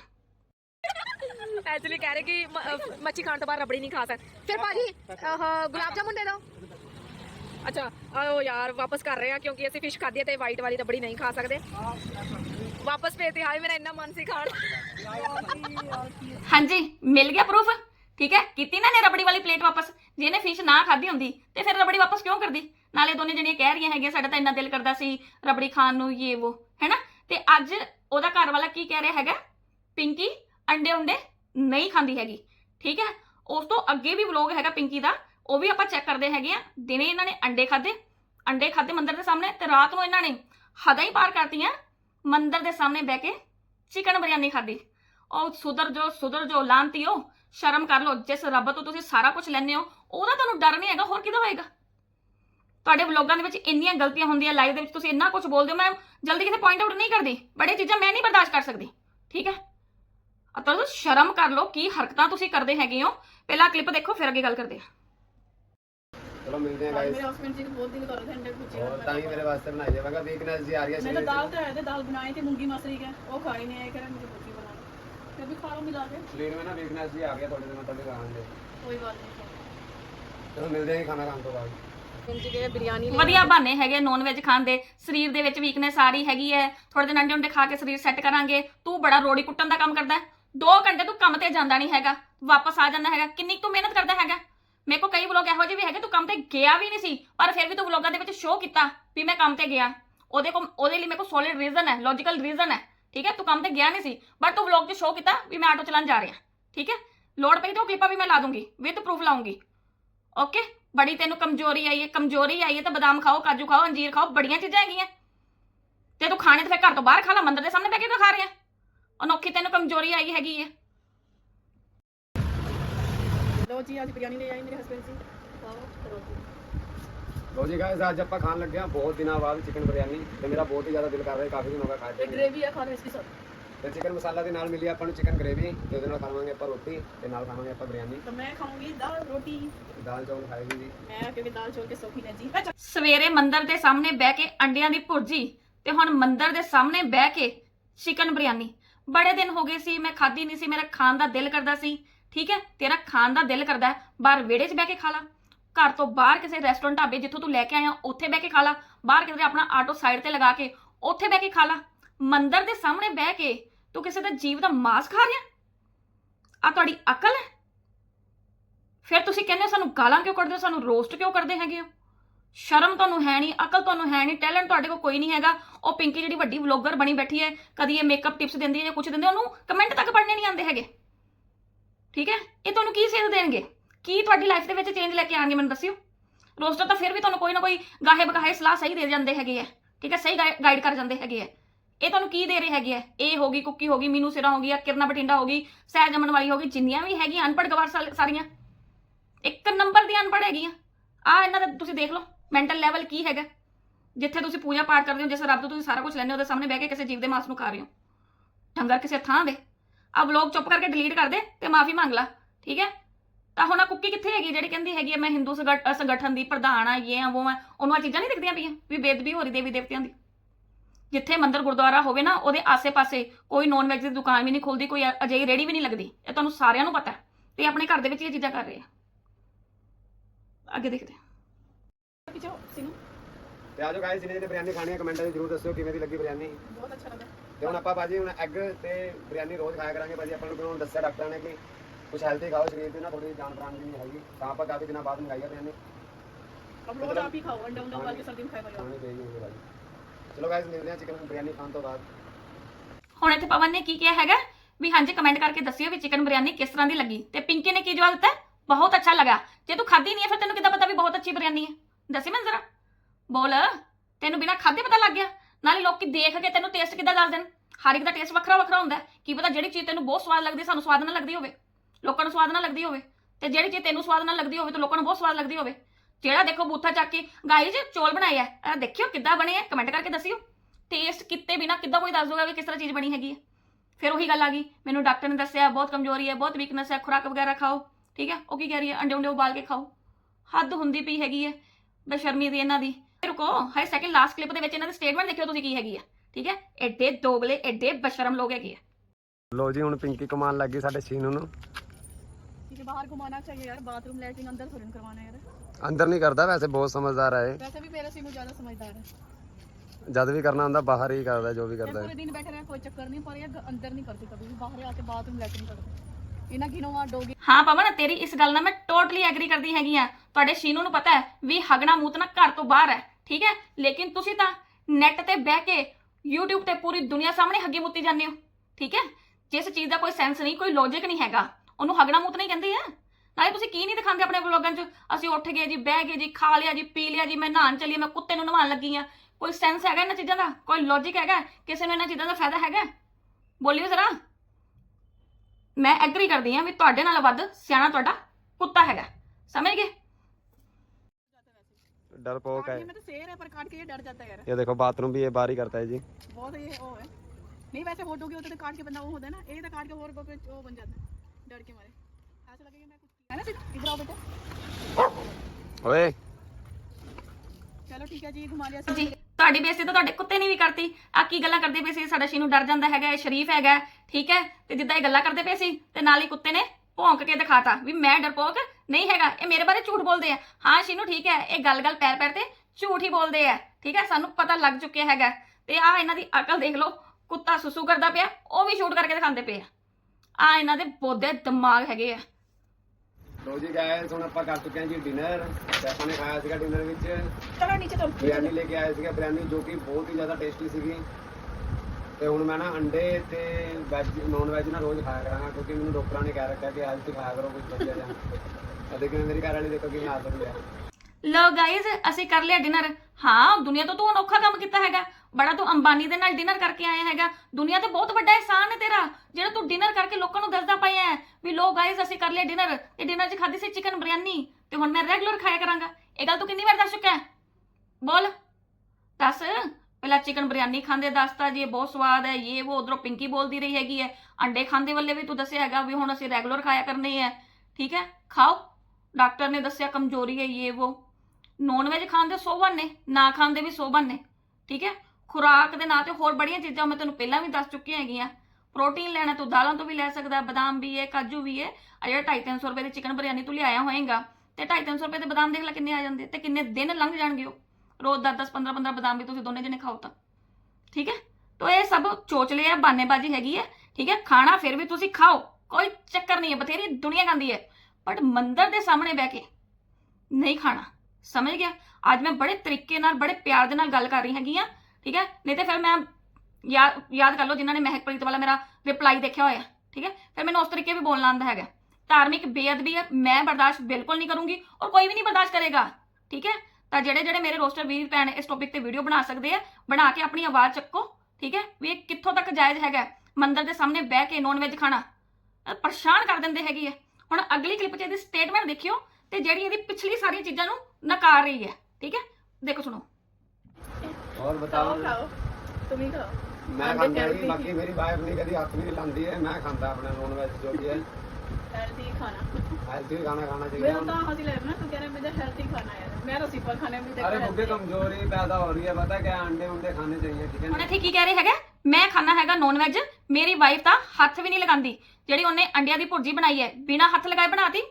Speaker 5: ਐਕਚੁਅਲੀ ਕਹਿ ਰਹੇ ਕਿ ਮ- ਮੱਛੀ ਖਾਣ ਤੋਂ ਬਾਅਦ ਰਬੜੀ ਨਹੀਂ ਖਾ ਸਕਦੇ ਫਿਰ ਭਾਜੀ ਆਹ ਗੁਲਾਬ ਜਾਮੁਨ ਦੇ ਦਿਓ। ਅੱਛਾ ਆਓ ਯਾਰ, ਵਾਪਸ ਕਰ ਰਹੇ ਆ ਕਿਉਂਕਿ ਅਸੀਂ ਫਿਸ਼ ਖਾਧੀ ਹੈ ਤੇ ਵਾਈਟ ਵਾਲੀ ਰਬੜੀ ਨਹੀਂ ਖਾ ਸਕਦੇ। ਵਾਪਸ ਭੇਜਦੇ ਹਾਏ, ਮੇਰਾ ਇੰਨਾ ਮਨ ਸੀ ਖਾਣ।
Speaker 1: ਹਾਂਜੀ, ਮਿਲ ਗਿਆ ਪ੍ਰੂਫ ਠੀਕ ਹੈ, ਕੀਤੀ ਨਾ ਨੇ ਰਬੜੀ ਵਾਲੀ ਪਲੇਟ ਵਾਪਸ। ਜੇ ਇਹਨੇ ਫਿਸ਼ ਨਾ ਖਾਧੀ ਹੁੰਦੀ, ਤੇ ਫਿਰ ਰਬੜੀ ਵਾਪਸ ਕਿਉਂ ਕਰਦੀ? ਨਾਲੇ ਦੋਨੇ ਜਣੀਆਂ ਕਹਿ ਰਹੀਆਂ ਹੈਗੀਆਂ, ਸਾਡਾ ਤਾਂ ਇੰਨਾ ਦਿਲ ਕਰਦਾ ਸੀ ਰਬੜੀ ਖਾਣ ਨੂੰ ਇਹ ਉਹ ਹੈਨਾ ਤੇ ਅੱਜ ਉਹਦਾ ਘਰ ਵਾਲਾ ਕੀ ਕਹਿ ਰਿਹਾ ਹੈਗਾ? ਪਿੰਕੀ? ਅੰਡੇ ਹੁੰਡੇ ਨਹੀਂ ਖਾਂਦੀ ਹੈਗੀ, ਠੀਕ ਹੈ? ਉਸ ਤੋਂ ਅੱਗੇ ਵੀ ਵਲੋਗ ਹੈਗਾ ਪਿੰਕੀ ਦਾ, ਉਹ ਵੀ ਆਪਾਂ ਚੈੱਕ ਕਰਦੇ ਹੈਗੇ ਆ। ਦਿਨੇ ਇਹਨਾਂ ਨੇ ਅੰਡੇ ਖਾਦੇ ਅੰਡੇ ਖਾਦੇ ਮੰਦਰ ਦੇ ਸਾਹਮਣੇ ਤੇ ਰਾਤ ਨੂੰ ਇਹਨਾਂ ਨੇ ਹਦਾਂ ਹੀ ਪਾਰ ਕਰਤੀਆਂ, ਮੰਦਰ ਦੇ ਸਾਹਮਣੇ ਬਹਿ ਕੇ ਚਿਕਨ ਬਿਰਿਆਨੀ ਖਾਦੀ ਉਹ ਸੁਧਰ ਜੋ ਸੁਧਰ ਜੋ, ਲਾਂਤੀਓ, ਸ਼ਰਮ ਕਰ ਲਓ, ਜਿਸ ਰੱਬ ਤੋਂ ਤੁਸੀਂ ਸਾਰਾ ਕੁਝ ਲੈਂਦੇ ਹੋ, ਉਹਦਾ ਤੁਹਾਨੂੰ ਡਰ ਨਹੀਂ ਹੈਗਾ, ਹੋਰ ਕਿਹਦਾ ਹੋਏਗਾ? ਤੁਹਾਡੇ ਵਲੋਗਾਂ ਦੇ ਵਿੱਚ ਇੰਨੀਆਂ ਗਲਤੀਆਂ ਹੁੰਦੀਆਂ ਲਾਈਵ ਦੇ ਵਿੱਚ ਤੁਸੀਂ ਇੰਨਾ ਕੁਝ ਬੋਲਦੇ ਹੋ, ਮੈਂ ਜਲਦੀ ਕਿਤੇ ਪੁਆਇੰਟ ਆਊਟ ਨਹੀਂ ਕਰਦੀ ਬੜੇ ਚੀਜ਼ਾਂ ਮੈਂ ਨਹੀਂ ਬਰਦਾਸ਼ਤ ਕਰ ਸਕਦੀ, ਠੀਕ ਹੈ? ਤੁਹਾਨੂੰ ਸ਼ਰਮ ਕਰ ਲਓ ਕੀ ਹਰਕਤਾਂ ਤੁਸੀਂ ਕਰਦੇ ਹੈਗੇ ਹੋ। ਪਹਿਲਾਂ ਕਲਿੱਪ ਦੇਖੋ ਫਿਰ ਅੱਗੇ ਗੱਲ ਕਰਦੇ ਹਾਂ।
Speaker 4: ਚਲੋ ਮਿਲਦੇ ਆ ਗਾਇਸ ਮੇਰੇ ਹਸਬੰਡ ਜੀ ਨੂੰ ਬਹੁਤ ਦਿਨ
Speaker 3: ਕਰ ਰਿਹਾ ਹੈ
Speaker 4: ਕੋਈ ਗੱਲ ਨਹੀਂ। ਚਲੋ ਮਿਲਦੇ ਆ ਖਾਣਾ
Speaker 5: ਖਾਣ ਤੋਂ ਬਾਅਦ।
Speaker 1: ਵਧੀਆ ਬਾਨੇ ਹੈਗੇ ਨੌਨ ਵੈਜ ਖਾਣ ਦੇ। ਸਰੀਰ ਦੇ ਵਿੱਚ ਵੀਕਨੈਸ ਆ ਰਹੀ ਹੈਗੀ ਹੈ। ਥੋੜੇ ਦਿਨ ਅੰਡੇ ਉਂਡੇ ਖਾ ਕੇ ਸਰੀਰ ਸੈੱਟ ਕਰਾਂਗੇ। ਤੂੰ ਬੜਾ ਰੋੜੀ ਕੁੱਟਣ ਦਾ ਕੰਮ ਕਰਦਾ ਹੈ। ਦੋ ਘੰਟੇ ਤੂੰ ਕੰਮ ਤੇ ਜਾਂਦਾ ਨਹੀਂ ਹੈਗਾ, ਵਾਪਸ ਆ ਜਾਂਦਾ ਹੈਗਾ, ਕਿੰਨੀ ਕੁ ਤੂੰ ਮਿਹਨਤ ਕਰਦਾ ਹੈਗਾ? ਮੇਰੇ ਕੋ ਕਈ ਵਲੋਗ ਇਹੋ ਜਿਹੇ ਵੀ ਹੈਗੇ, ਤੂੰ ਕੰਮ ਤੇ ਗਿਆ ਵੀ ਨਹੀਂ ਸੀ, ਪਰ ਫਿਰ ਵੀ ਤੂੰ ਵਲੋਗਾਂ ਦੇ ਵਿੱਚ ਸ਼ੋਅ ਕੀਤਾ ਵੀ ਮੈਂ ਕੰਮ ਤੇ ਗਿਆ। ਉਹਦੇ ਕੋ ਉਹਦੇ ਲਈ ਮੇਰੇ ਕੋ ਸੋਲਿਡ ਰੀਜ਼ਨ ਹੈ ਲੌਜੀਕਲ ਰੀਜ਼ਨ ਹੈ, ਠੀਕ ਹੈ? ਤੂੰ ਕੰਮ ਤੇ ਗਿਆ ਨਹੀਂ ਸੀ ਬਟ ਤੂੰ ਵਲੋਗ 'ਚ ਸ਼ੋਅ ਕੀਤਾ ਵੀ ਮੈਂ ਆਟੋ ਚਲਾਉਣ ਜਾ ਰਿਹਾ, ਠੀਕ ਹੈ? ਲੋੜ ਪਈ ਤਾਂ ਉਹ ਕਲਿੱਪਾਂ ਵੀ ਮੈਂ ਲਾ ਦੂੰਗੀ ਵਿਦ ਪ੍ਰੂਫ ਲਾਉਂਗੀ ਓਕੇ ਬੜੀ ਤੈਨੂੰ ਕਮਜ਼ੋਰੀ ਆਈ ਹੈ, ਕਮਜ਼ੋਰੀ ਆਈ ਹੈ ਤਾਂ ਬਦਾਮ ਖਾਓ, ਕਾਜੂ ਖਾਓ, ਅੰਜੀਰ ਖਾਓ, ਬੜੀਆਂ ਚੀਜ਼ਾਂ ਹੈਗੀਆਂ। ਤੇ ਤੂੰ ਖਾਣੇ ਤੇ ਫਿਰ ਘਰ ਤੋਂ ਬਾਹਰ ਖਾ ਲਾ, ਮੰਦਰ ਦੇ ਸਾਹਮਣੇ ਬਹਿ ਕੇ ਕਿਉਂ ਖਾ ਰਿਹਾ? ਅਨੋਖੀ ਤੈਨੂੰ ਕਮਜ਼ੋਰੀ ਆਈ ਹੈਗੀ ਹੈ
Speaker 3: ਲੋ ਜੀ ਅੱਜ ਬਿਰਿਆਨੀ ਲੈ ਆਏ ਮੇਰੇ ਹਸਬੰਦ ਜੀ।
Speaker 4: ਲੋ ਜੀ ਗਾਇਸ ਅੱਜ ਆਪਾਂ ਖਾਣ ਲੱਗੇ ਆ ਬਹੁਤ ਦਿਨਾਂ ਬਾਅਦ ਚਿਕਨ ਬਿਰਿਆਨੀ ਤੇ ਮੇਰਾ ਬਹੁਤ ਤੇ ਚਿਕਨ ਮਸਾਲਾ ਦੇ ਨਾਲ ਮਿਲੀ ਆਪਾਂ ਨੂੰ ਚਿਕਨ ਗ੍ਰੇਵੀ ਤੇ ਉਹਦੇ ਨਾਲ ਖਾਵਾਂਗੇ ਆਪਾਂ ਰੋਟੀ ਤੇ ਨਾਲ ਖਾਵਾਂਗੇ ਆਪਾਂ ਬਿਰਿਆਨੀ
Speaker 3: ਤਾਂ ਮੈਂ ਖਾਉਂਗੀ ਦਾਲ ਰੋਟੀ।
Speaker 4: ਦਾਲ ਚੌਲ ਖਾਏਗੀ ਜੀ
Speaker 3: ਮੈਂ ਕਿਉਂਕਿ ਦਾਲ ਚੌਲ ਕੇ ਸੌਖੀ ਨੇ ਜੀ।
Speaker 1: ਸਵੇਰੇ ਮੰਦਰ ਦੇ ਸਾਹਮਣੇ ਬਹਿ ਕੇ ਅੰਡਿਆਂ ਦੀ ਭੁਰਜੀ ਤੇ ਹੁਣ ਮੰਦਰ ਦੇ ਸਾਹਮਣੇ ਬਹਿ ਕੇ ਚਿਕਨ ਬਿਰਿਆਨੀ ਬੜੇ ਦਿਨ ਹੋ ਗਏ ਸੀ ਮੈਂ ਖਾਧੀ ਨਹੀਂ ਸੀ ਮੇਰਾ ਖਾਣ ਦਾ ਦਿਲ ਕਰਦਾ ਸੀ। ਠੀਕ ਹੈ ਤੇਰਾ ਖਾਣ ਦਾ ਦਿਲ ਕਰਦਾ ਹੈ, ਬਾਹਰ ਵਿਹੜੇ 'ਚ ਬਹਿ ਕੇ ਖਾ ਲਾ। ਘਰ ਤੋਂ ਬਾਹਰ ਕਿਸੇ ਰੈਸਟੋਰੈਂਟ ਢਾਬੇ ਜਿੱਥੋਂ ਤੂੰ ਲੈ ਕੇ ਆਇਆ ਉੱਥੇ ਬਹਿ ਕੇ ਖਾ ਲਾ। ਬਾਹਰ ਕਿਤੇ ਆਪਣਾ ਆਟੋ ਸਾਈਡ ਤੇ ਲਗਾ ਕੇ ਉੱਥੇ ਬਹਿ ਕੇ ਖਾ ਲਾ। ਮੰਦਰ ਦੇ ਸਾਹਮਣੇ ਬਹਿ ਕੇ ਤੂੰ ਕਿਸੇ ਦਾ ਜੀਵ ਦਾ ਮਾਸ ਖਾ ਰਿਹਾ? ਆ ਤੁਹਾਡੀ ਅਕਲ ਹੈ? ਫਿਰ ਤੁਸੀਂ ਕਹਿੰਦੇ ਹੋ ਸਾਨੂੰ ਗਾਲਾਂ ਕਿਉਂ ਕੱਢਦੇ ਹੋ ਸਾਨੂੰ ਰੋਸਟ ਕਿਉਂ ਕਰਦੇ ਹੈਗੇ ਹੋ? ਸ਼ਰਮ ਤੁਹਾਨੂੰ ਹੈ ਨਹੀਂ, ਅਕਲ ਤੁਹਾਨੂੰ ਹੈ ਨਹੀਂ ਟੈਲੈਂਟ ਤੁਹਾਡੇ ਕੋਲ ਕੋਈ ਨਹੀਂ ਹੈਗਾ। ਉਹ ਪਿੰਕੀ ਜਿਹੜੀ ਵੱਡੀ ਵਲੌਗਰ ਬਣੀ ਬੈਠੀ ਹੈ, ਕਦੀ ਇਹ ਮੇਕਅਪ ਟਿਪਸ ਦਿੰਦੀ ਹੈ ਜਾਂ ਕੁਝ ਦਿੰਦੇ ਉਹਨੂੰ ਕਮੈਂਟ ਤੱਕ ਪੜ੍ਹਨੇ ਨਹੀਂ ਆਉਂਦੇ ਹੈਗੇ। ਠੀਕ ਹੈ? ਇਹ ਤੁਹਾਨੂੰ ਕੀ ਸੇਧ ਦੇਣਗੇ? ਕੀ ਤੁਹਾਡੀ ਲਾਈਫ ਦੇ ਵਿੱਚ ਚੇਂਜ ਲੈ ਕੇ ਆਣਗੇ ਮੈਨੂੰ ਦੱਸਿਓ। ਰੋਸਟਰ ਤਾਂ ਫਿਰ ਵੀ ਤੁਹਾਨੂੰ ਕੋਈ ਨਾ ਕੋਈ ਗਾਹੇ ਬਗਾਹੇ ਸਲਾਹ ਸਹੀ ਦੇ ਜਾਂਦੇ ਹੈਗੇ ਆ। ਠੀਕ ਹੈ? ਸਹੀ ਗਾਈਡ ਕਰ ਜਾਂਦੇ ਹੈਗੇ ਆ। ਇਹ ਤੁਹਾਨੂੰ ਕੀ ਦੇ ਰਹੇ ਹੈਗੇ ਆ? ਇਹ ਹੋ ਗਈ, ਕੁੱਕੀ ਹੋ ਗਈ, ਮੀਨੂ ਸਿਰਾ ਹੋ ਗਈ ਆ ਕਿਰਨਾ ਬਟਿੰਡਾ ਹੋ ਗਈ, ਸਹਿਜ ਅਮਨ ਵਾਲੀ ਹੋ ਗਈ, ਜਿੰਨੀਆਂ ਵੀ ਹੈਗੀਆਂ ਅਨਪੜ੍ਹ ਗਵਾਰ ਸਾਰੀਆਂ। ਇੱਕ ਨੰਬਰ ਦੀਆਂ ਅਨਪੜ੍ਹ ਹੈਗੀਆਂ ਆ। ਇਹਨਾਂ ਦਾ ਤੁਸੀਂ ਦੇਖ ਲਓ। ਮੈਂਟਲ ਲੈਵਲ ਕੀ ਹੈਗਾ? ਜਿੱਥੇ ਤੁਸੀਂ ਪੂਜਾ ਪਾਠ ਕਰਦੇ ਹੋ, ਜਿਸ ਰੱਬ ਤੋਂ ਤੁਸੀਂ ਸਾਰਾ ਕੁਝ ਲੈਂਦੇ ਹੋ, ਉਹਦੇ ਸਾਹਮਣੇ ਬਹਿ ਕੇ ਕਿਸੇ ਜੀਵ ਦੇ ਮਾਸ ਨੂੰ ਖਾ ਰਹੇ ਹੋ। ਡੰਗਰ ਕਿਸੇ ਥਾਂ ਦੇ। ਆ ਵਲੌਗ ਚੁੱਪ ਕਰਕੇ ਡਿਲੀਟ ਕਰ ਦੇ ਤੇ ਮਾਫੀ ਮੰਗ ਲੈ, ਠੀਕ ਹੈ? ਤਾਂ ਹੁਣ ਆ ਕੁੱਕੀ ਕਿੱਥੇ ਹੈਗੀ ਜਿਹੜੀ ਕਹਿੰਦੀ ਹੈਗੀ ਆ, ਮੈਂ ਹਿੰਦੂ ਸੰਗਠ- ਸੰਗਠਨ ਦੀ ਪ੍ਰਧਾਨ ਆ, ਇਹ ਆ, ਉਹ ਆ, ਉਹਨੂੰ ਆ ਚੀਜ਼ਾਂ ਨਹੀਂ ਦਿਖਦੀਆਂ ਪਈਆਂ ਵੀ ਬੇਦਬੀ ਹੋ ਰਹੀ ਦੇਵੀ ਦੇਵਤਿਆਂ ਦੀ। ਜਿੱਥੇ ਮੰਦਰ ਗੁਰਦੁਆਰਾ ਹੋਵੇ ਨਾ, ਉਹਦੇ ਆਸੇ-ਪਾਸੇ ਕੋਈ ਨੌਨ ਵੈਜ ਦੀ ਦੁਕਾਨ ਵੀ ਨਹੀਂ ਖੁੱਲਦੀ, ਕੋਈ ਅਜਿਹੀ ਰੇੜੀ ਵੀ ਨਹੀਂ ਲੱਗਦੀ। ਇਹ ਤੁਹਾਨੂੰ ਸਾਰਿਆਂ ਨੂੰ ਪਤਾ ਹੈ। ਤੇ ਆਪਣੇ ਘਰ ਦੇ ਵਿੱਚ ਇਹ ਚੀਜ਼ਾਂ ਕਰ ਰਹੇ ਆ। ਅੱਗੇ ਦੇਖਦੇ ਹਾਂ।
Speaker 4: ਤੇ ਆਜੋ ਗਾਇਸ ਜਿਹਨੇ ਜਿਹਨੇ ਬਿਰਿਆਨੀ ਖਾਣੀ ਹੈ ਕਮੈਂਟਾਂ 'ਚ ਜ਼ਰੂਰ ਦੱਸਿਓ ਕਿਵੇਂ ਦੀ ਲੱਗੀ ਬਿਰਿਆਨੀ
Speaker 3: ਬਹੁਤ ਅੱਛਾ ਲੱਗਾ।
Speaker 4: ਤੇ ਹੁਣ ਆਪਾਂ ਭਾਜੀ ਹੁਣ ਐਗ ਤੇ ਬਿਰਿਆਨੀ ਰੋਜ਼ ਖਾਇਆ ਕਰਾਂਗੇ ਭਾਜੀ। ਆਪਾਂ ਨੂੰ ਕਿਉਂ ਦੱਸਿਆ ਡਾਕਟਰਾਂ ਨੇ ਕਿ ਕੁਝ ਹੈਲਥੀ ਖਾਓ ਸਰੀਰ ਤੇ ਨਾ ਥੋੜੀ ਜਾਨ ਪ੍ਰਾਣ ਦੀ ਨਹੀਂ ਹੈਗੀ। ਤਾਂ ਆਪਾਂ ਕਾਫੀ ਦਿਨਾਂ ਬਾਅਦ ਮੰਗਾਈ ਬਿਰਿਆਨੀ
Speaker 3: ਅਬ ਰੋਜ਼ ਆਪ ਹੀ ਖਾਓ ਅੰਡਾ ਉਂਡਾ ਉਬਾਲ ਕੇ
Speaker 4: ਸਭ ਦਿਨ ਖਾਇਆ ਕਰੋ ਚਲੋ ਗਾਇਸ ਮਿਲਦੇ ਹਾਂ ਚਿਕਨ ਬਿਰਿਆਨੀ ਖਾਣ ਤੋਂ ਬਾਅਦ।
Speaker 1: ਹੁਣ ਇੱਥੇ ਪਵਨ ਨੇ ਕੀ ਕਿਹਾ ਹੈਗਾ? ਵੀ ਹਾਂਜੀ ਕਮੈਂਟ ਕਰਕੇ ਦੱਸਿਓ ਵੀ ਚਿਕਨ ਬਿਰਿਆਨੀ ਕਿਸ ਤਰ੍ਹਾਂ ਦੀ ਲੱਗੀ। ਤੇ ਪਿੰਕੀ ਨੇ ਕੀ ਜਵਾਬ ਦਿੱਤਾ? ਬਹੁਤ ਅੱਛਾ ਲੱਗਾ। ਜੇ ਤੂੰ ਖਾਧੀ ਨਹੀਂ ਹੈ ਫਿਰ ਤੈਨੂੰ ਕਿੱਦਾਂ ਪਤਾ ਵੀ ਬਹੁਤ ਅੱਛੀ ਬਿਰਿਆਨੀ ਹੈ? ਦੱਸੇ ਮੈਨੂੰ ਜ਼ਰਾ। ਬੋਲ, ਤੈਨੂੰ ਬਿਨਾ ਖਾਧੇ ਪਤਾ ਲੱਗ ਗਿਆ। ਨਾਲੇ ਲੋਕੀ ਦੇਖ ਕੇ ਤੈਨੂੰ ਟੇਸਟ ਕਿੱਦਾਂ ਦੱਸ ਦੇਣ ਹਰ ਇੱਕ ਦਾ ਟੇਸਟ ਵੱਖਰਾ ਵੱਖਰਾ ਹੁੰਦਾ ਹੈ। ਕੀ ਪਤਾ ਜਿਹੜੀ ਚੀਜ਼ ਤੈਨੂੰ ਬਹੁਤ ਸਵਾਦ ਲੱਗਦੀ, ਸਾਨੂੰ ਸਵਾਦ ਨਾ ਲੱਗਦੀ ਹੋਵੇ। ਲੋਕਾਂ ਨੂੰ ਸਵਾਦ ਨਾ ਲੱਗਦੀ ਹੋਵੇ। ਤੇ ਜਿਹੜੀ ਚੀਜ਼ ਤੈਨੂੰ ਸਵਾਦ ਨਾ ਲੱਗਦੀ ਹੋਵੇ, ਤੇ ਲੋਕਾਂ ਨੂੰ ਬਹੁਤ ਸਵਾਦ ਲੱਗਦੀ ਹੋਵੇ। ਜਿਹੜਾ ਦੇਖੋ ਬੂਥਾ ਚੱਕ ਕੇ ਗਾਈ ਗਾਈਜ਼ ਚੋਲ ਬਣਾਏ ਆ। ਇਹ ਦੇਖਿਓ ਕਿੱਦਾਂ ਬਣੇ ਆ। ਕਮੈਂਟ ਕਰਕੇ ਦੱਸਿਓ। ਟੇਸਟ ਕੀਤੇ ਬਿਨਾ ਕਿੱਦਾਂ ਕੋਈ ਦੱਸ ਦੋਗਾ ਵੀ ਕਿਸ ਤਰ੍ਹਾਂ ਚੀਜ਼ ਬਣੀ ਹੈਗੀ ਹੈ ਫਿਰ ਉਹੀ ਗੱਲ ਆ ਗਈ। ਮੈਨੂੰ ਡਾਕਟਰ ਨੇ ਦੱਸਿਆ, ਬਹੁਤ ਕਮਜ਼ੋਰੀ ਹੈ ਬਹੁਤ ਵੀਕਨੈਸ ਹੈ ਖੁਰਾਕ ਵਗੈਰਾ ਖਾਓ। ਠੀਕ ਹੈ ਉਹ ਕੀ ਕਹਿ ਰਹੀ ਹੈ ਅੰਡੇ ਉਂਡੇ ਉਬਾਲ ਕੇ ਖਾਓ। ਹੱਦ ਹੁੰਦੀ ਪਈ ਹੈਗੀ ਹੈ ਬੇਸ਼ਰਮੀ ਦੀ ਇਹਨਾਂ ਦੀ ਰੁਕੋ ਹਾਏ ਸੈਕਿੰਡ ਲਾਸਟ ਕਲਿੱਪ ਦੇ ਵਿੱਚ ਇਹਨਾਂ ਦੀ ਸਟੇਟਮੈਂਟ ਦੇਖਿਓ ਤੁਸੀਂ ਕੀ ਹੈਗੀ ਹੈ ਠੀਕ ਹੈ ਐਡੇ ਦੋਗਲੇ ਐਡੇ ਬਸ਼ਰਮ ਲੋਕ ਹੈਗੇ ਆ
Speaker 4: ਲੋ ਜੀ ਹੁਣ ਪਿੰਕੀ ਕਮਾਨ ਲੱਗ ਗਈ ਸਾਡੇ ਸੀਨੂ ਨੂੰ
Speaker 3: ठीक है बाहर घुमाना चाहिए यार बाथरूम लैट्रिन अंदर थोड़ी ना करवाना है यार
Speaker 4: ਅੰਦਰ ਨਹੀਂ ਕਰਦਾ ਵੈਸੇ ਬਹੁਤ ਸਮਝਦਾਰ ਹੈ ਇਹ।
Speaker 3: वैसे भी मेरा सीनू ज्यादा समझदार है
Speaker 4: ਜਦ ਵੀ ਕਰਨਾ ਹੁੰਦਾ ਬਾਹਰ ਹੀ ਕਰਦਾ ਜੋ ਵੀ
Speaker 3: यार
Speaker 4: ਕਰਦਾ ਹੈ
Speaker 3: पूरे दिन बैठे रहे कोई चक्कर नहीं पर यार अंदर नहीं करते कभी भी बाहर आके बाथरूम लैट्रिन करते ਇਹਨਾਂ ਕਿਨੋਂ ਵਾਡੋਗੇ
Speaker 1: ਹਾਂ ਪਵਨ, ਤੇਰੀ ਇਸ ਗੱਲ ਨਾਲ ਮੈਂ ਟੋਟਲੀ ਐਗਰੀ ਕਰਦੀ ਹੈਗੀ ਆ। ਤੁਹਾਡੇ ਸ਼ੀਨੂ ਨੂੰ ਪਤਾ ਹੈ ਵੀ ਹਗਣਾ ਮੂਤਨਾ ਘਰ ਤੋਂ ਬਾਹਰ ਹੈ, ਠੀਕ ਹੈ? ਲੇਕਿਨ ਤੁਸੀਂ ਤਾਂ ਨੈਟ ਤੇ ਬਹਿ ਕੇ YouTube ਤੇ ਪੂਰੀ ਦੁਨੀਆ ਸਾਹਮਣੇ ਹੱਗੀ ਮੁੱਤੀ ਜਾਂਦੇ ਹੋ, ਠੀਕ ਹੈ? ਜਿਸ ਚੀਜ਼ ਦਾ ਕੋਈ ਸੈਂਸ ਨਹੀਂ, ਕੋਈ ਲੌਜੀਕ ਨਹੀਂ ਹੈਗਾ। ਉਹਨੂੰ ਹਗਣਾ ਮੂਤਨਾ ਹੀ ਕਹਿੰਦੇ ਆ। ਨਾਲੇ ਤੁਸੀਂ ਕੀ ਨਹੀਂ ਦਿਖਾਉਂਦੇ ਆਪਣੇ ਵਲੋਗਾਂ 'ਚ? ਅਸੀਂ ਉੱਠ ਗਏ ਜੀ, ਬਹਿ ਗਏ ਜੀ, ਖਾ ਲਿਆ ਜੀ, ਪੀ ਲਿਆ ਜੀ, ਮੈਂ ਨਹਾਣ ਚਲੀ, ਮੈਂ ਕੁੱਤੇ ਨੂੰ ਨਵਾਉਣ ਲੱਗੀ ਆ। ਕੋਈ ਸੈਂਸ ਹੈਗਾ ਇਹਨਾਂ ਚੀਜ਼ਾਂ ਦਾ? ਕੋਈ ਲੌਜੀਕ ਹੈਗਾ? ਕਿਸੇ ਨੂੰ ਇਹਨਾਂ ਚੀਜ਼ਾਂ ਦਾ ਫਾਇਦਾ ਹੈਗਾ? ਬੋਲੀਓ ਜ਼ਰਾ। ਮੈਂ ਐਗਰੀ ਕਰਦੀ ਹਾਂ ਵੀ ਤੁਹਾਡੇ ਨਾਲ ਵੱਧ ਸਿਆਣਾ ਤੁਹਾਡਾ ਕੁੱਤਾ ਹੈਗਾ ਸਮਝ ਗਏ
Speaker 4: डरपोक है
Speaker 3: काटने में तो शेर है पर काट के ये डर जाता है यार
Speaker 4: ये देखो बाथरूम भी ये बाहर ही करता है जी
Speaker 3: बहुत ये वो है नहीं वैसे होटो के होते तो काट के बंदा वो होता है ना ये तो काट के और को वो बन जाता है डर के मारे ऐसा लगेगा मैं कुछ है ना सिर्फ इधर आओ बेटा
Speaker 4: ओए
Speaker 3: चलो ठीक है जी घुमा लिया
Speaker 1: ਜੀ
Speaker 3: सब
Speaker 1: ਤੁਹਾਡੀ ਬੇਇੱਜ਼ਤੀ ਤਾਂ ਤੁਹਾਡੇ ਕੁੱਤੇ ਨੇ ਵੀ ਕਰਤੀ ਆ ਕੀ ਗੱਲਾਂ ਕਰਦੇ ਪਏ ਸੀ ਸਾਡਾ ਸ਼ੀਨੂ ਡਰ ਜਾਂਦਾ ਹੈਗਾ ਇਹ ਸ਼ਰੀਫ ਹੈਗਾ ਹੈ, ਠੀਕ ਹੈ? ਤੇ ਜਿੱਦਾਂ ਇਹ ਗੱਲਾਂ ਕਰਦੇ ਪਏ ਸੀ ਤੇ ਨਾਲ ਹੀ ਕੁੱਤੇ ਨੇ ਭੌਂਕ ਕੇ ਦਿਖਾਤਾ ਵੀ ਮੈਂ ਡਰਪੋਕ ਨਹੀਂ ਹੈਗਾ ਇਹ ਮੇਰੇ ਬਾਰੇ ਝੂਠ ਬੋਲਦੇ ਆ। ਹਾਂ ਸ਼ੀਨੂ ਠੀਕ ਹੈ ਇਹ ਗੱਲ-ਗੱਲ ਪੈਰ-ਪੈਰ ਤੇ ਝੂਠ ਹੀ ਬੋਲਦੇ ਆ ਠੀਕ ਹੈ? ਸਾਨੂੰ ਪਤਾ ਲੱਗ ਚੁੱਕਿਆ ਹੈਗਾ। ਤੇ ਆ ਇਹਨਾਂ ਦੀ ਅਕਲ ਦੇਖ ਲਓ ਕੁੱਤਾ ਸੁਸੂ ਕਰਦਾ ਪਿਆ ਉਹ ਵੀ ਸ਼ੂਟ ਕਰਕੇ ਦਿਖਾਉਂਦੇ ਪਏ ਆ। ਆ ਇਹਨਾਂ ਦੇ ਬੋਦੇ ਦਿਮਾਗ ਹੈਗੇ ਆ।
Speaker 4: ਲੋ ਜੀ ਗਾਇਸ ਹੁਣ ਆਪਾਂ ਕਰ ਚੁੱਕੇ ਹਾਂ ਜੀ ਡਿਨਰ ਸੈਫਾ ਨੇ ਖਾਇਆ ਸੀਗਾ ਡਿਨਰ ਵਿੱਚ।
Speaker 3: ਚਲੋ ਨੀਚੇ ਤੋਂ।
Speaker 4: ਬਿਰਿਆਨੀ ਲੈ ਕੇ ਆਇਆ ਸੀਗਾ ਬਿਰਿਆਨੀ ਜੋ ਕਿ ਬਹੁਤ ਹੀ ਜ਼ਿਆਦਾ ਟੇਸਟੀ ਸੀਗੀ। ਤੇ ਹੁਣ ਮੈਂ ਨਾ ਅੰਡੇ ਤੇ ਵੈਜ ਨੌਨ ਵੈਜ ਨਾ ਰੋਜ਼ ਖਾਇਆ ਕਰਾਂਗਾ, ਕਿਉਂਕਿ ਮੈਨੂੰ ਡਾਕਟਰਾਂ ਨੇ ਕਹਿ ਰੱਖਿਆ ਕਿ ਅੱਜ ਤੇ ਖਾਇਆ ਕਰੋ ਕੁਝ ਬਚਿਆ ਜਾ। ਆ ਦੇਖੋ ਮੇਰੀ ਘਰ ਵਾਲੀ ਦੇਖੋ ਕਿਵੇਂ ਹੱਸ ਰਹੀ ਹੈ
Speaker 1: ਲੋ ਗਾਇਜ਼ ਅਸੀਂ ਕਰ ਲਿਆ ਡਿਨਰ ਹਾਂ, ਦੁਨੀਆ ਤੋਂ ਤੂੰ ਅਨੋਖਾ ਕੰਮ ਕੀਤਾ ਹੈਗਾ। ਬੜਾ ਤੂੰ ਅੰਬਾਨੀ ਦੇ ਨਾਲ ਡਿਨਰ ਕਰਕੇ ਆਇਆ ਹੈਗਾ। ਦੁਨੀਆ ਤੇ ਬਹੁਤ ਵੱਡਾ ਇਹਸਾਨ ਹੈ ਤੇਰਾ। ਜਿਹੜਾ ਤੂੰ ਡਿਨਰ ਕਰਕੇ ਲੋਕਾਂ ਨੂੰ ਦੱਸਦਾ ਪਾਇਆ ਹੈ ਵੀ ਲੋ ਗਾਇਜ਼ ਅਸੀਂ ਕਰ ਲਿਆ ਡਿਨਰ ਤੇ ਡਿਨਰ 'ਚ ਖਾਧੀ ਸੀ ਚਿਕਨ ਬਿਰਿਆਨੀ ਤੇ ਹੁਣ ਮੈਂ ਰੈਗੂਲਰ ਖਾਇਆ ਕਰਾਂਗਾ। ਇਹ ਗੱਲ ਤੂੰ ਕਿੰਨੀ ਵਾਰ ਦੱਸ ਚੁੱਕਾ ਹੈ? ਬੋਲ। ਦੱਸ। ਪਹਿਲਾਂ ਚਿਕਨ ਬਿਰਿਆਨੀ ਖਾਂਦੇ ਦੱਸਤਾ ਜੀ, ਇਹ ਬਹੁਤ ਸਵਾਦ ਹੈ, ਇਹ ਉਹ ਉਧਰੋਂ ਪਿੰਕੀ ਬੋਲਦੀ ਰਹੀ ਹੈਗੀ ਹੈ। ਅੰਡੇ ਖਾਂਦੇ ਵੱਲੇ ਵੀ ਤੂੰ ਦੱਸਿਆ ਹੈਗਾ ਵੀ ਹੁਣ ਅਸੀਂ ਰੈਗੂਲਰ ਖਾਇਆ ਕਰਨੇ ਹੈ ਠੀਕ ਹੈ? ਖਾਓ। ਡਾਕਟਰ ਨੇ ਦੱਸਿਆ ਕਮਜ਼ੋਰੀ ਹੈ ਇਹ ਉਹ। ਨੌਨ ਵੈਜ ਖਾਣ ਦੇ 100 ਬਹਾਨੇ, ਨਾ ਖਾਣ ਦੇ ਵੀ 100 ਬਹਾਨੇ। ਠੀਕ ਹੈ? ਖੁਰਾਕ ਦੇ ਨਾਂ ਤੇ ਹੋਰ ਬੜੀਆਂ ਚੀਜ਼ਾਂ ਮੈਂ ਤੁਹਾਨੂੰ ਪਹਿਲਾਂ ਵੀ ਦੱਸ ਚੁੱਕੀ ਹੈਗੀਆਂ। ਪ੍ਰੋਟੀਨ ਲੈਣਾ ਤੂੰ ਦਾਲਾਂ ਤੋਂ ਵੀ ਲੈ ਸਕਦਾ, ਬਦਾਮ ਵੀ ਹੈ, ਕਾਜੂ ਵੀ ਹੈ। ਆ ਜਿਹੜਾ 250 ਰੁਪਏ ਦੀ ਚਿਕਨ ਬਿਰਿਆਨੀ ਤੂੰ ਲਿਆਇਆ ਹੋਏਗਾ, ਤੇ 250 ਰੁਪਏ ਦੇ ਬਦਾਮ ਦੇਖ ਲੈ ਕਿੰਨੇ ਆ ਜਾਂਦੇ, ਤੇ ਕਿੰਨੇ ਦਿਨ ਲੰਘ ਜਾਣਗੇ ਉਹ। ਰੋਜ਼ 10 10 15 15 ਬਦਾਮ ਵੀ ਤੁਸੀਂ ਦੋਨੇ ਜਣੇ ਖਾਓ ਤਾਂ। ਠੀਕ ਹੈ? ਤੋ ਇਹ ਸਭ ਚੋਚਲੇ ਆ, ਬਾਨੇਬਾਜ਼ੀ ਹੈਗੀ ਹੈ। ਠੀਕ ਹੈ? ਖਾਣਾ ਫਿਰ ਵੀ ਤੁਸੀਂ ਖਾਓ। ਕੋਈ ਚੱਕਰ ਨਹੀਂ ਹੈ, ਬਥੇਰੀ ਦੁਨੀਆ ਖਾਂਦੀ ਹੈ। ਬਟ ਮੰਦਰ ਦੇ ਸਾਹਮਣੇ ਬਹਿ ਕੇ ਨਹੀਂ ਖਾਣਾ। ਸਮਝ ਗਿਆ? ਅੱਜ ਮੈਂ ਬੜੇ ਤਰੀਕੇ ਨਾਲ, ਬੜੇ ਪਿਆਰ ਦੇ ਨਾਲ ਗੱਲ ਕਰ ਰਹੀ ਹੈਗੀ ਆ। ਠੀਕ ਹੈ? ਨਹੀਂ ਤੇ ਫਿਰ ਮੈਂ ਯਾਦ ਯਾਦ ਕਰ ਲਓ, ਜਿਨ੍ਹਾਂ ਨੇ ਮਹਿਕਪ੍ਰੀਤ ਵਾਲਾ ਮੇਰਾ ਰਿਪਲਾਈ ਦੇਖਿਆ ਹੋਇਆ। ਠੀਕ ਹੈ? ਫਿਰ ਮੈਨੂੰ ਉਸ ਤਰੀਕੇ ਵੀ ਬੋਲਣਾ ਆਉਂਦਾ ਹੈਗਾ। ਧਾਰਮਿਕ ਬੇਅਦਬੀ ਹੈ, ਮੈਂ ਬਰਦਾਸ਼ਤ ਬਿਲਕੁਲ ਨਹੀਂ ਕਰੂੰਗੀ ਔਰ ਕੋਈ ਵੀ ਨਹੀਂ ਬਰਦਾਸ਼ਤ ਕਰੇਗਾ। ਠੀਕ ਹੈ? ਤਾਂ ਜਿਹੜੇ ਜਿਹੜੇ ਮੇਰੇ ਰੋਸਟਰ ਵੀਰ ਭੈਣ ਇਸ ਟੌਪਿਕ ਤੇ ਵੀਡੀਓ ਬਣਾ ਸਕਦੇ ਆ ਬਣਾ ਕੇ ਆਪਣੀ ਆਵਾਜ਼ ਚੱਕੋ ਠੀਕ ਹੈ ਵੀ ਇਹ ਕਿੱਥੋਂ ਤੱਕ ਜਾਇਜ਼ ਹੈਗਾ ਹੈ। ਮੰਦਿਰ ਦੇ ਸਾਹਮਣੇ ਬਹਿ ਕੇ ਨੌਨ ਵੈਜ ਖਾਣਾ ਅਹ ਪਰੇਸ਼ਾਨ ਕਰ ਦਿੰਦੇ ਹੈਗੀ ਹੈ ਹੁਣ ਅਗਲੀ ਕਲਿੱਪ 'ਚ ਇਹਦੀ ਸਟੇਟਮੈਂਟ ਦੇਖਿਓ ਤੇ ਜਿਹੜੀ ਇਹਦੀ ਪਿਛਲੀ ਸਾਰੀਆਂ ਚੀਜ਼ਾਂ ਨੂੰ ਨਕਾਰ ਰਹੀ ਹੈ ਠੀਕ ਹੈ ਦੇਖੋ ਸੁਣੋ
Speaker 4: ਹੋਰ
Speaker 3: खाओ
Speaker 4: ਬਤਾਓ
Speaker 3: खाओ तुम ही खाओ
Speaker 4: ਮੈਂ ਖਾਂਦਾ ਨਹੀਂ ਬਾਕੀ ਮੇਰੀ ਵਾਈਫ ਨਹੀਂ ਕਦੀ ਹੱਥ ਨਹੀਂ ਲਾਉਂਦੀ ਹੈ ਮੈਂ ਖਾਂਦਾ ਆਪਣਾ ਨੌਨ ਵੈਜ ਜੋ ਵੀ ਹੈ।
Speaker 3: ਹੈਲਦੀ ਖਾਣਾ।
Speaker 4: ਹੈਲਦੀ ਖਾਣਾ ਖਾਣਾ
Speaker 3: ਮੈਂ
Speaker 4: ਚਾਹੀਦਾ
Speaker 3: ਤਾਂ ਹਾਜ਼ੀ ਲੈ ਨਾ ਤੂੰ ਕਹਿੰਦਾ ਮੇਰਾ ਹੈਲਦੀ ਖਾਣਾ ਹੈ ਮੈਂ ਤਾਂ ਸਿਫਾ ਖਾਣੇ
Speaker 4: ਵੀ ਅਰੇ ਬੁੱਢੇ ਕਮਜ਼ੋਰੀ ਪੈਦਾ ਹੋ ਰਹੀ ਹੈ ਪਤਾ ਕਿਆ ਅੰਡੇ ਉੰਡੇ ਖਾਣੇ ਚਾਹੀਏ ਠੀਕ
Speaker 1: ਹੈ
Speaker 4: ਨਾ?
Speaker 1: ਇੱਥੇ ਕੀ ਕਹਿ ਰਹੇ ਹੈਗਾ ਮੈਂ ਖਾਣਾ ਹੈਗਾ ਨੌਨ ਵੈਜ ਮੇਰੀ ਵਾਈਫ ਤਾਂ ਹੱਥ ਵੀ ਨਹੀਂ ਲਗਾਉਂਦੀ। ਜਿਹੜੀ ਉਹਨੇ ਅੰਡਿਆਂ ਦੀ ਭੁਰਜੀ ਬਣਾਈ ਹੈ ਬਿਨਾਂ ਹੱਥ ਲਗਾਏ ਬਣਾਤੀ।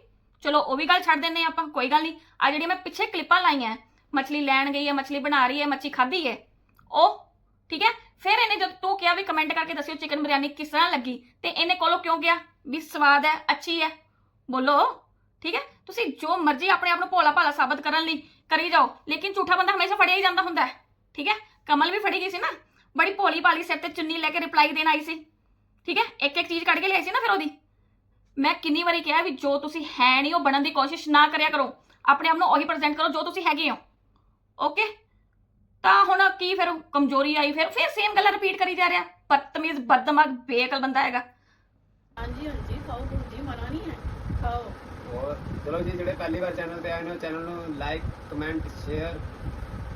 Speaker 1: ਚਲੋ ਉਹ ਵੀ ਗੱਲ ਛੱਡ ਦਿੰਨੇ ਆ ਆਪਾਂ ਕੋਈ ਗੱਲ ਨਹੀਂ। ਆ ਜਿਹੜੀ ਮੈਂ ਪਿੱਛੇ ਕਲਿੱਪਾਂ ਲਾਈਆਂ ਹੈ, ਮੱਛਲੀ ਲੈਣ ਗਈ ਹੈ ਮੱਛਲੀ ਬਣਾ ਰਹੀ ਹੈ ਮੱਛੀ ਖਾਧੀ ਹੈ ਉਹ ਠੀਕ ਹੈ? ਫਿਰ ਇਹਨੇ ਜਦ ਤੂੰ ਕਿਹਾ ਵੀ ਕਮੈਂਟ ਕਰਕੇ ਦੱਸਿਓ ਚਿਕਨ ਬਿਰਿਆਨੀ ਕਿਸ ਤਰ੍ਹਾਂ ਲੱਗੀ, ਤੇ ਇਹਨੇ ਕੋਲੋਂ ਕਿਉਂ ਗਿਆ ਵੀ ਸਵਾਦ ਹੈ, ਅੱਛੀ ਹੈ? ਬੋਲੋ, ਠੀਕ ਹੈ? ਤੁਸੀਂ ਜੋ ਮਰਜ਼ੀ ਆਪਣੇ ਆਪ ਨੂੰ ਭੋਲਾ ਭਾਲਾ ਸਾਬਤ ਕਰਨ ਲਈ ਕਰੀ ਜਾਓ, ਲੇਕਿਨ ਝੂਠਾ ਬੰਦਾ ਹਮੇਸ਼ਾ ਫੜਿਆ ਹੀ ਜਾਂਦਾ ਹੁੰਦਾ ਹੈ, ਠੀਕ ਹੈ? ਕਮਲ ਵੀ ਫੜੀ ਗਈ ਸੀ ਨਾ, ਬੜੀ ਭੋਲੀ ਭਾਲੀ ਸਿਰ ਤੇ ਚੁੰਨੀ ਲੈ ਕੇ ਰਿਪਲਾਈ ਦੇਣ ਆਈ ਸੀ, ਠੀਕ ਹੈ? ਇੱਕ ਇੱਕ ਚੀਜ਼ ਕੱਢ ਕੇ ਲਿਆਈ ਸੀ ਨਾ ਫਿਰ ਉਹਦੀ। ਮੈਂ ਕਿੰਨੀ ਵਾਰੀ ਕਿਹਾ ਵੀ ਜੋ ਤੁਸੀਂ ਹੈ ਨਹੀਂ, ਉਹ ਬਣਨ ਦੀ ਕੋਸ਼ਿਸ਼ ਨਾ ਕਰਿਆ ਕਰੋ, ਆਪਣੇ ਆਪ ਨੂੰ ਉਹੀ ਪ੍ਰੈਜ਼ੈਂਟ ਕਰੋ ਜੋ ਤੁਸੀਂ ਹੈਗੇ ਹੋ ਓਕੇ ਤਾਂ ਹੁਣ ਕੀ ਫਿਰ ਕਮਜ਼ੋਰੀ ਆਈ ਫਿਰ ਫਿਰ ਸੇਮ ਗੱਲਾਂ ਰਿਪੀਟ ਕਰੀ ਜਾ ਰਿਹਾ ਬਦਤਮੀਜ਼ ਬਦਦਮਾਗ ਬੇਅਕਲ ਬੰਦਾ ਹੈਗਾ
Speaker 3: हाँ जी हाँ जी खाओ जी मना नहीं है खाओ
Speaker 4: ਹੋਰ ਚਲੋ ਜੀ ਜਿਹੜੇ ਪਹਿਲੀ ਵਾਰ ਚੈਨਲ ਤੇ ਆਏ ਨੇ ਚੈਨਲ ਨੂੰ ਲਾਈਕ ਕਮੈਂਟ ਸ਼ੇਅਰ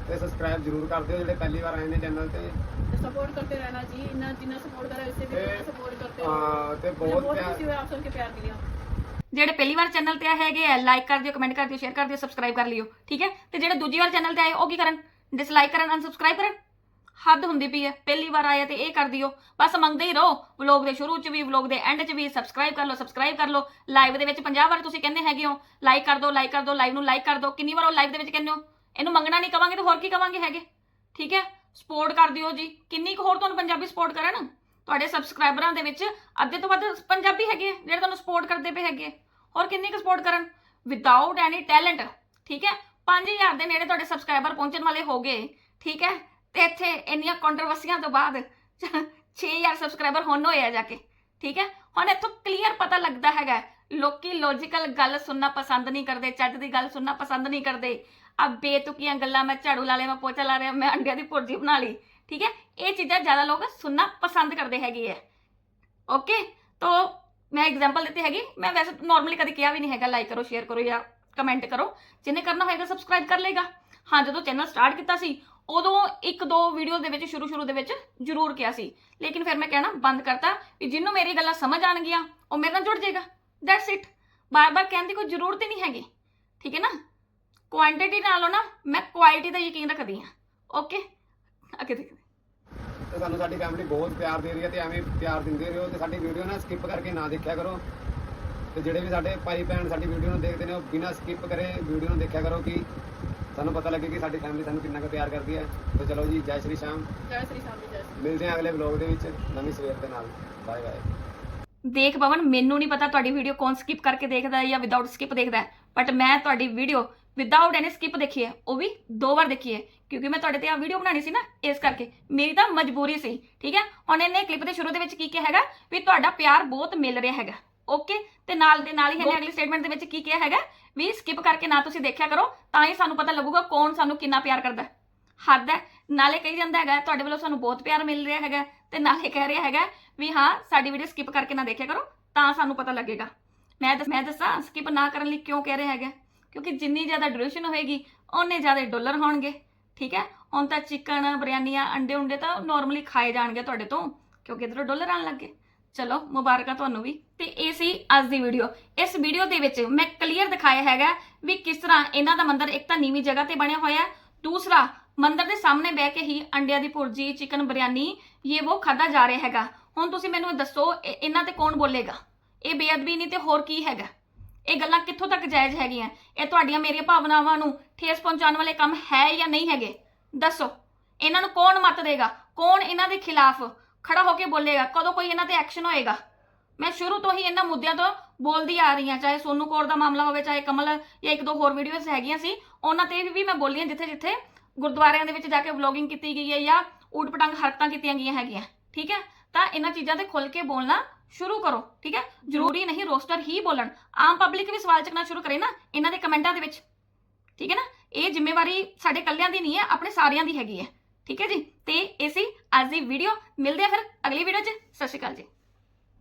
Speaker 4: ਤੇ ਸਬਸਕ੍ਰਾਈਬ ਜਰੂਰ ਕਰ ਦਿਓ ਜਿਹੜੇ ਪਹਿਲੀ ਵਾਰ ਆਏ ਨੇ ਚੈਨਲ ਤੇ
Speaker 3: सपोर्ट करते रहना जी इतना जितना सपोर्ट करा इससे भी
Speaker 4: ए,
Speaker 3: सपोर्ट करते हो
Speaker 4: ਹਾਂ ਤੇ
Speaker 3: मुझे
Speaker 4: ਬਹੁਤ
Speaker 3: बहुत
Speaker 4: ਪਿਆਰ
Speaker 3: खुशी हुई आप सबके प्यार मिलिया
Speaker 1: ਜਿਹੜੇ ਪਹਿਲੀ ਵਾਰ ਚੈਨਲ ਤੇ ਆਏ ਹੈਗੇ ਆ ਲਾਈਕ ਕਰ ਦਿਓ ਕਮੈਂਟ ਕਰ ਦਿਓ ਸ਼ੇਅਰ ਕਰ ਦਿਓ ਸਬਸਕ੍ਰਾਈਬ ਕਰ ਲਿਓ ਠੀਕ ਹੈ ਤੇ ਜਿਹੜੇ ਦੂਜੀ ਵਾਰ ਚੈਨਲ ਤੇ ਆਏ ਉਹ ਕੀ ਕਰਨ ਡਿਸਲਾਈਕ ਕਰਨ ਅਨਸਬਸਕ੍ਰਾਈਬ ਕਰਨ। ਹੱਦ ਹੁੰਦੀ ਪਈ ਹੈ ਪਹਿਲੀ ਵਾਰ ਆਇਆ ਤੇ ਇਹ ਕਰ ਦਿਓ। ਬਸ ਮੰਗਦੇ ਹੀ ਰਹੋ। ਵਲੌਗ ਦੇ ਸ਼ੁਰੂ 'ਚ ਵੀ ਵਲੌਗ ਦੇ ਐਂਡ 'ਚ ਵੀ ਸਬਸਕ੍ਰਾਈਬ ਕਰ ਲਓ ਸਬਸਕ੍ਰਾਈਬ ਕਰ ਲਓ। ਲਾਈਵ ਦੇ ਵਿੱਚ 50 ਵਾਰ ਤੁਸੀਂ ਕਹਿੰਦੇ ਹੈਗੇ ਹੋ ਲਾਈਕ ਕਰ ਦਿਓ ਲਾਈਕ ਕਰ ਦਿਓ ਲਾਈਵ ਨੂੰ ਲਾਈਕ ਕਰ ਦਿਓ। ਕਿੰਨੀ ਵਾਰ ਉਹ ਲਾਈਵ ਦੇ ਵਿੱਚ ਕਹਿੰਦੇ ਹੋ? ਇਹਨੂੰ ਮੰਗਣਾ ਨਹੀਂ ਕਵਾਂਗੇ ਤੇ ਹੋਰ ਕੀ ਕਵਾਂਗੇ ਹੈਗੇ? ਠੀਕ ਹੈ? ਸਪੋਰਟ ਕਰ ਦਿਓ ਜੀ। ਕਿੰਨੀ ਕੁ ਹੋਰ ਤੁਹਾਨੂੰ ਪੰਜਾਬੀ ਸਪੋਰਟ ਕਰਨ? ਤੁਹਾਡੇ ਸਬਸਕ੍ਰਾਈਬਰਾਂ ਦੇ ਵਿੱਚ ਅੱਧੇ ਤੋਂ ਵੱਧ ਪੰਜਾਬੀ ਹੈਗੇ ਆ, ਜਿਹੜੇ ਤੁਹਾਨੂੰ ਸਪੋਰਟ ਕਰਦੇ ਪਏ ਹੈਗੇ ਹੋਰ ਕਿੰਨੀ ਕੁ ਸਪੋਰਟ ਕਰਨ? ਵਿਦਆਊਟ ਐਨੀ ਟੈਲੈਂਟ ਠੀਕ ਹੈ? 5000 ਦੇ ਨੇੜੇ ਤੁਹਾਡੇ ਸਬਸਕ੍ਰਾਈਬਰ ਪਹੁੰਚਣ ਵਾਲੇ ਹੋ ਗਏ ਠੀਕ ਹੈ ਤੇ ਇੱਥੇ ਇੰਨੀਆਂ ਕੰਟਰੋਵਰਸੀਆਂ ਤੋਂ ਬਾਅਦ 6000 ਸਬਸਕ੍ਰਾਈਬਰ ਹੁਣ ਹੋਏ ਆ ਜਾ ਕੇ ਠੀਕ ਹੈ ਹੁਣ ਇੱਥੋਂ ਕਲੀਅਰ ਪਤਾ ਲੱਗਦਾ ਹੈਗਾ ਲੋਕੀ ਲੌਜੀਕਲ ਗੱਲ ਸੁਣਨਾ ਪਸੰਦ ਨਹੀਂ ਕਰਦੇ ਚੱਜ ਦੀ ਗੱਲ ਸੁਣਨਾ ਪਸੰਦ ਨਹੀਂ ਕਰਦੇ ਆ ਬੇਤੁਕੀਆਂ ਗੱਲਾਂ ਮੈਂ ਝਾੜੂ ਲਾ ਲਿਆ ਮੈਂ ਪੋਚਾ ਲਾ ਰਿਹਾ ਮੈਂ ਅੰਡਿਆਂ ਦੀ ਭੁਰਜੀ ਬਣਾ ਲਈ ਠੀਕ ਹੈ ਇਹ ਚੀਜ਼ਾਂ ਜ਼ਿਆਦਾ ਲੋਕ ਸੁਣਨਾ ਪਸੰਦ ਕਰਦੇ ਹੈਗੇ ਆ ਓਕੇ ਤੋ ਮੈਂ ਐਗਜ਼ਾਮਪਲ ਦਿੱਤੀ ਹੈਗੀ ਮੈਂ ਵੈਸੇ ਨਾਰਮਲੀ ਕਦੇ ਕਿਹਾ ਵੀ ਨਹੀਂ ਹੈਗਾ ਲਾਈਕ ਕਰੋ ਸ਼ੇਅਰ ਕਰੋ ਜਾਂ ਕਮੈਂਟ ਕਰੋ। ਜਿਹਨੇ ਕਰਨਾ ਹੋਏਗਾ ਸਬਸਕ੍ਰਾਈਬ ਕਰ ਲੇਗਾ ਹਾਂ, ਜਦੋਂ ਚੈਨਲ ਸਟਾਰਟ ਕੀਤਾ ਸੀ, ਉਦੋਂ ਇੱਕ ਦੋ ਵੀਡੀਓ ਦੇ ਵਿੱਚ ਸ਼ੁਰੂ ਸ਼ੁਰੂ ਦੇ ਵਿੱਚ ਜ਼ਰੂਰ ਕਿਹਾ ਸੀ। ਲੇਕਿਨ ਫਿਰ ਮੈਂ ਕਹਿਣਾ ਬੰਦ ਕਰਤਾ ਵੀ ਜਿਹਨੂੰ ਮੇਰੀ ਗੱਲਾਂ ਸਮਝ ਆਣਗੀਆਂ ਉਹ ਮੇਰੇ ਨਾਲ ਜੁੜ ਜਾਏਗਾ। ਦੈਟਸ ਇਟ ਬਾਰ-ਬਾਰ ਕਹਿਣ ਦੀ ਕੋਈ ਜ਼ਰੂਰਤ ਹੀ ਨਹੀਂ ਹੈਗੀ। ਠੀਕ ਹੈ ਨਾ? ਕੁਆਂਟੀਟੀ ਨਾਲੋਂ ਨਾ ਮੈਂ ਕੁਆਲਿਟੀ ਦਾ ਯਕੀਨ ਰੱਖਦੀ ਹਾਂ। ਓਕੇ ਅੱਗੇ ਦੇਖਦੇ
Speaker 4: ਤੇ ਸਾਨੂੰ ਸਾਡੀ ਫੈਮਿਲੀ ਬਹੁਤ ਪਿਆਰ ਦੇ ਰਹੀ ਹੈ ਤੇ ਐਵੇਂ ਪਿਆਰ ਦਿੰਦੇ ਰਹੋ ਤੇ ਸਾਡੀ ਵੀਡੀਓ ਨਾ ਸਕਿਪ ਕਰਕੇ ਨਾ ਦੇਖਿਆ ਕਰੋ। ਤੇ ਜਿਹੜੇ ਵੀ ਸਾਡੇ ਭਾਈ ਭੈਣ ਸਾਡੀ ਵੀਡੀਓ ਨੂੰ ਦੇਖਦੇ ਨੇ ਉਹ ਬਿਨਾਂ ਸਕਿਪ ਕਰੇ ਵੀਡੀਓ ਨੂੰ ਦੇਖਿਆ ਕਰੋ ਕਿ ਸਾਨੂੰ ਪਤਾ ਲੱਗੇ ਕਿ ਸਾਡੀ ਫੈਮਿਲੀ ਸਾਨੂੰ ਕਿੰਨਾ ਕੁ ਪਿਆਰ ਕਰਦੀ ਹੈ। ਤੇ ਚਲੋ ਜੀ ਜੈ ਸ਼੍ਰੀ ਸ਼ਾਮ।
Speaker 3: ਜੈ ਸ਼੍ਰੀ ਸ਼ਾਮ ਜੀ, ਜੈ
Speaker 4: ਮਿਲਦੇ ਹਾਂ ਅਗਲੇ ਵਲੌਗ ਦੇ ਵਿੱਚ ਨਵੀਂ ਸਵੇਰ ਦੇ ਨਾਲ। ਬਾਏ ਬਾਏ
Speaker 1: ਦੇਖ ਪਵਨ ਮੈਨੂੰ ਨਹੀਂ ਪਤਾ ਤੁਹਾਡੀ ਵੀਡੀਓ ਕੌਣ ਸਕਿਪ ਕਰਕੇ ਦੇਖਦਾ ਹੈ ਜਾਂ ਵਿਦਆਊਟ ਸਕਿਪ ਦੇਖਦਾ ਬਟ ਮੈਂ ਤੁਹਾਡੀ ਵੀਡੀਓ ਵਿਦਆਊਟ ਐਨੀ ਸਕਿਪ ਦੇਖੀ ਹੈ ਉਹ ਵੀ ਦੋ ਵਾਰ ਦੇਖੀ ਹੈ ਕਿਉਂਕਿ ਮੈਂ ਤੁਹਾਡੇ ਤੇ ਆ ਵੀਡੀਓ ਬਣਾਣੀ ਸੀ ਨਾ ਇਸ ਕਰਕੇ। ਮੇਰੀ ਤਾਂ ਮਜਬੂਰੀ ਸੀ ਠੀਕ ਹੈ? ਹੁਣ ਇਹਨੇ ਕਲਿੱਪ ਦੇ ਸ਼ੁਰੂ ਦੇ ਵਿੱਚ ਕੀ ਕਿਹਾ ਹੈਗਾ? ਵੀ ਤੁਹਾਡਾ ਪਿਆਰ ਬਹੁਤ ਮਿਲ ਰਿਹਾ ਹੈਗਾ। ਓਕੇ ਤੇ ਨਾਲ ਦੇ ਨਾਲ ਹੀ ਇਹਨੇ ਅਗਲੀ ਸਟੇਟਮੈਂਟ ਦੇ ਵਿੱਚ ਕੀ ਕਿਹਾ ਹੈਗਾ? ਵੀ ਸਕਿਪ ਕਰਕੇ ਨਾ ਤੁਸੀਂ ਦੇਖਿਆ ਕਰੋ ਤਾਂ ਹੀ ਸਾਨੂੰ ਪਤਾ ਲੱਗੂਗਾ ਕੌਣ ਸਾਨੂੰ ਕਿੰਨਾ ਪਿਆਰ ਕਰਦਾ ਹੈ। ਹੱਦ ਹੈ। ਨਾਲੇ ਕਹੀ ਜਾਂਦਾ ਹੈਗਾ ਤੁਹਾਡੇ ਵੱਲੋਂ ਸਾਨੂੰ ਬਹੁਤ ਪਿਆਰ ਮਿਲ ਰਿਹਾ ਹੈਗਾ ਤੇ ਨਾਲੇ ਕਹਿ ਰਿਹਾ ਹੈਗਾ ਵੀ ਹਾਂ ਸਾਡੀ ਵੀਡੀਓ ਸਕਿਪ ਕਰਕੇ ਨਾ ਦੇਖਿਆ ਕਰੋ ਤਾਂ ਸਾਨੂੰ ਪਤਾ ਲੱਗੇਗਾ। ਮੈਂ ਦੱਸ ਮੈਂ ਦੱਸਾਂ ਸਕਿਪ ਨਾ ਕਰਨ ਲਈ ਕਿਉਂ ਕਹਿ ਰਿਹਾ ਹੈਗਾ ਕਿਉਂਕਿ ਜਿੰਨੀ ਜ਼ਿਆਦਾ ਡਿਊਰੇਸ਼ਨ ਹੋਏਗੀ ਓਨੇ ਜ਼ਿਆਦਾ ਡਾਲਰ ਹੋਣਗੇ। ਠੀਕ ਹੈ? ਹੁਣ ਤਾਂ ਚਿਕਨ ਬਿਰਿਆਨੀਆਂ ਅੰਡੇ ਉਂਡੇ ਤਾਂ ਨਾਰਮਲੀ ਖਾਏ ਜਾਣਗੇ ਤੁਹਾਡੇ ਤੋਂ ਕਿਉਂਕਿ ਇਧਰੋਂ ਡਾਲਰ ਆਣ ਲੱਗੇ ਚਲੋ, ਮੁਬਾਰਕਾਂ ਤੁਹਾਨੂੰ ਵੀ। ਤੇ ਇਹ ਸੀ ਅੱਜ ਦੀ ਵੀਡੀਓ ਇਸ ਵੀਡੀਓ ਦੇ ਵਿੱਚ ਮੈਂ ਕਲੀਅਰ ਦਿਖਾਇਆ ਹੈਗਾ ਵੀ ਕਿਸ ਤਰ੍ਹਾਂ ਇਹਨਾਂ ਦਾ ਮੰਦਿਰ ਇੱਕ ਤਾਂ ਨੀਵੀਂ ਜਗ੍ਹਾ ਤੇ ਬਣਿਆ ਹੋਇਆ, ਦੂਸਰਾ ਮੰਦਿਰ ਦੇ ਸਾਹਮਣੇ ਬਹਿ ਕੇ ਹੀ ਅੰਡਿਆਂ ਦੀ ਭੁਰਜੀ ਚਿਕਨ ਬਿਰਿਆਨੀ ਇਹ ਉਹ ਖਾਦਾ ਜਾ ਰਿਹਾ ਹੈਗਾ। ਹੁਣ ਤੁਸੀਂ ਮੈਨੂੰ ਦੱਸੋ, ਇਹ- ਇਹਨਾਂ ਤੇ ਕੌਣ ਬੋਲੇਗਾ? ਇਹ ਬੇਅਦਬੀ ਨਹੀਂ ਤੇ ਹੋਰ ਕੀ ਹੈਗਾ? ਇਹ ਗੱਲਾਂ ਕਿੱਥੋਂ ਤੱਕ ਜਾਇਜ਼ ਹੈਗੀਆਂ? ਇਹ ਤੁਹਾਡੀਆਂ ਮੇਰੀਆਂ ਭਾਵਨਾਵਾਂ ਨੂੰ ਠੇਸ ਪਹੁੰਚਾਉਣ ਵਾਲੇ ਕੰਮ ਹੈ ਜਾਂ ਨਹੀਂ ਹੈਗੇ? ਦੱਸੋ। ਇਹਨਾਂ ਨੂੰ ਕੌਣ ਮਤ ਦੇਗਾ? ਕੌਣ ਇਹਨਾਂ ਦੇ ਖਿਲਾਫ ਖੜਾ ਹੋ ਕੇ ਬੋਲੇਗਾ, ਕਦੋਂ ਕੋਈ ਇਹਨਾਂ ਤੇ ਐਕਸ਼ਨ ਹੋਏਗਾ? ਮੈਂ ਸ਼ੁਰੂ ਤੋਂ ਹੀ ਇਹਨਾਂ ਮੁੱਦਿਆਂ ਤੋਂ ਬੋਲਦੀ ਆ ਰਹੀ ਹਾਂ, ਚਾਹੇ ਸੋਨੂ ਕੌਰ ਦਾ ਮਾਮਲਾ ਹੋਵੇ, ਚਾਹੇ ਕਮਲ ਜਾਂ ਇੱਕ ਦੋ ਹੋਰ ਵੀਡੀਓਜ਼ ਹੈਗੀਆਂ ਸੀ, ਉਹਨਾਂ ਤੇ ਵੀ ਮੈਂ ਬੋਲੀ ਹਾਂ ਜਿੱਥੇ ਜਿੱਥੇ ਗੁਰਦੁਆਰਿਆਂ ਦੇ ਵਿੱਚ ਜਾ ਕੇ ਵਲੋਗਿੰਗ ਕੀਤੀ ਗਈ ਹੈ ਜਾਂ ਊਟ ਪਟੰਗ ਹਰਕਤਾਂ ਕੀਤੀਆਂ ਗਈਆਂ ਹੈਗੀਆਂ, ਠੀਕ ਹੈ? ਤਾਂ ਇਹਨਾਂ ਚੀਜ਼ਾਂ ਤੇ ਖੁੱਲ ਕੇ ਬੋਲਣਾ ਸ਼ੁਰੂ ਕਰੋ, ਠੀਕ ਹੈ? ਜ਼ਰੂਰੀ ਨਹੀਂ ਰੋਸਟਰ ਹੀ ਬੋਲਣ। ਆਮ ਪਬਲਿਕ ਵੀ ਸਵਾਲ ਚੱਕਣਾ ਸ਼ੁਰੂ ਕਰੇ ਨਾ, ਇਹਨਾਂ ਦੇ ਕਮੈਂਟਾਂ ਦੇ ਵਿੱਚ, ਠੀਕ ਹੈ ਨਾ? ਇਹ ਜ਼ਿੰਮੇਵਾਰੀ ਸਾਡੇ ਕੱਲਿਆਂ ਦੀ ਨਹੀਂ ਹੈ, ਆਪਣੇ ਸਾਰਿਆਂ ਦੀ ਹੈਗੀ ਹੈ। ਠੀਕ ਹੈ ਜੀ? ਤੇ ਇਹ ਸੀ ਅੱਜ ਦੀ ਵੀਡੀਓ ਮਿਲਦੇ ਆ ਫਿਰ ਅਗਲੀ ਵੀਡੀਓ 'ਚ। ਸਤਿ ਸ਼੍ਰੀ ਅਕਾਲ ਜੀ।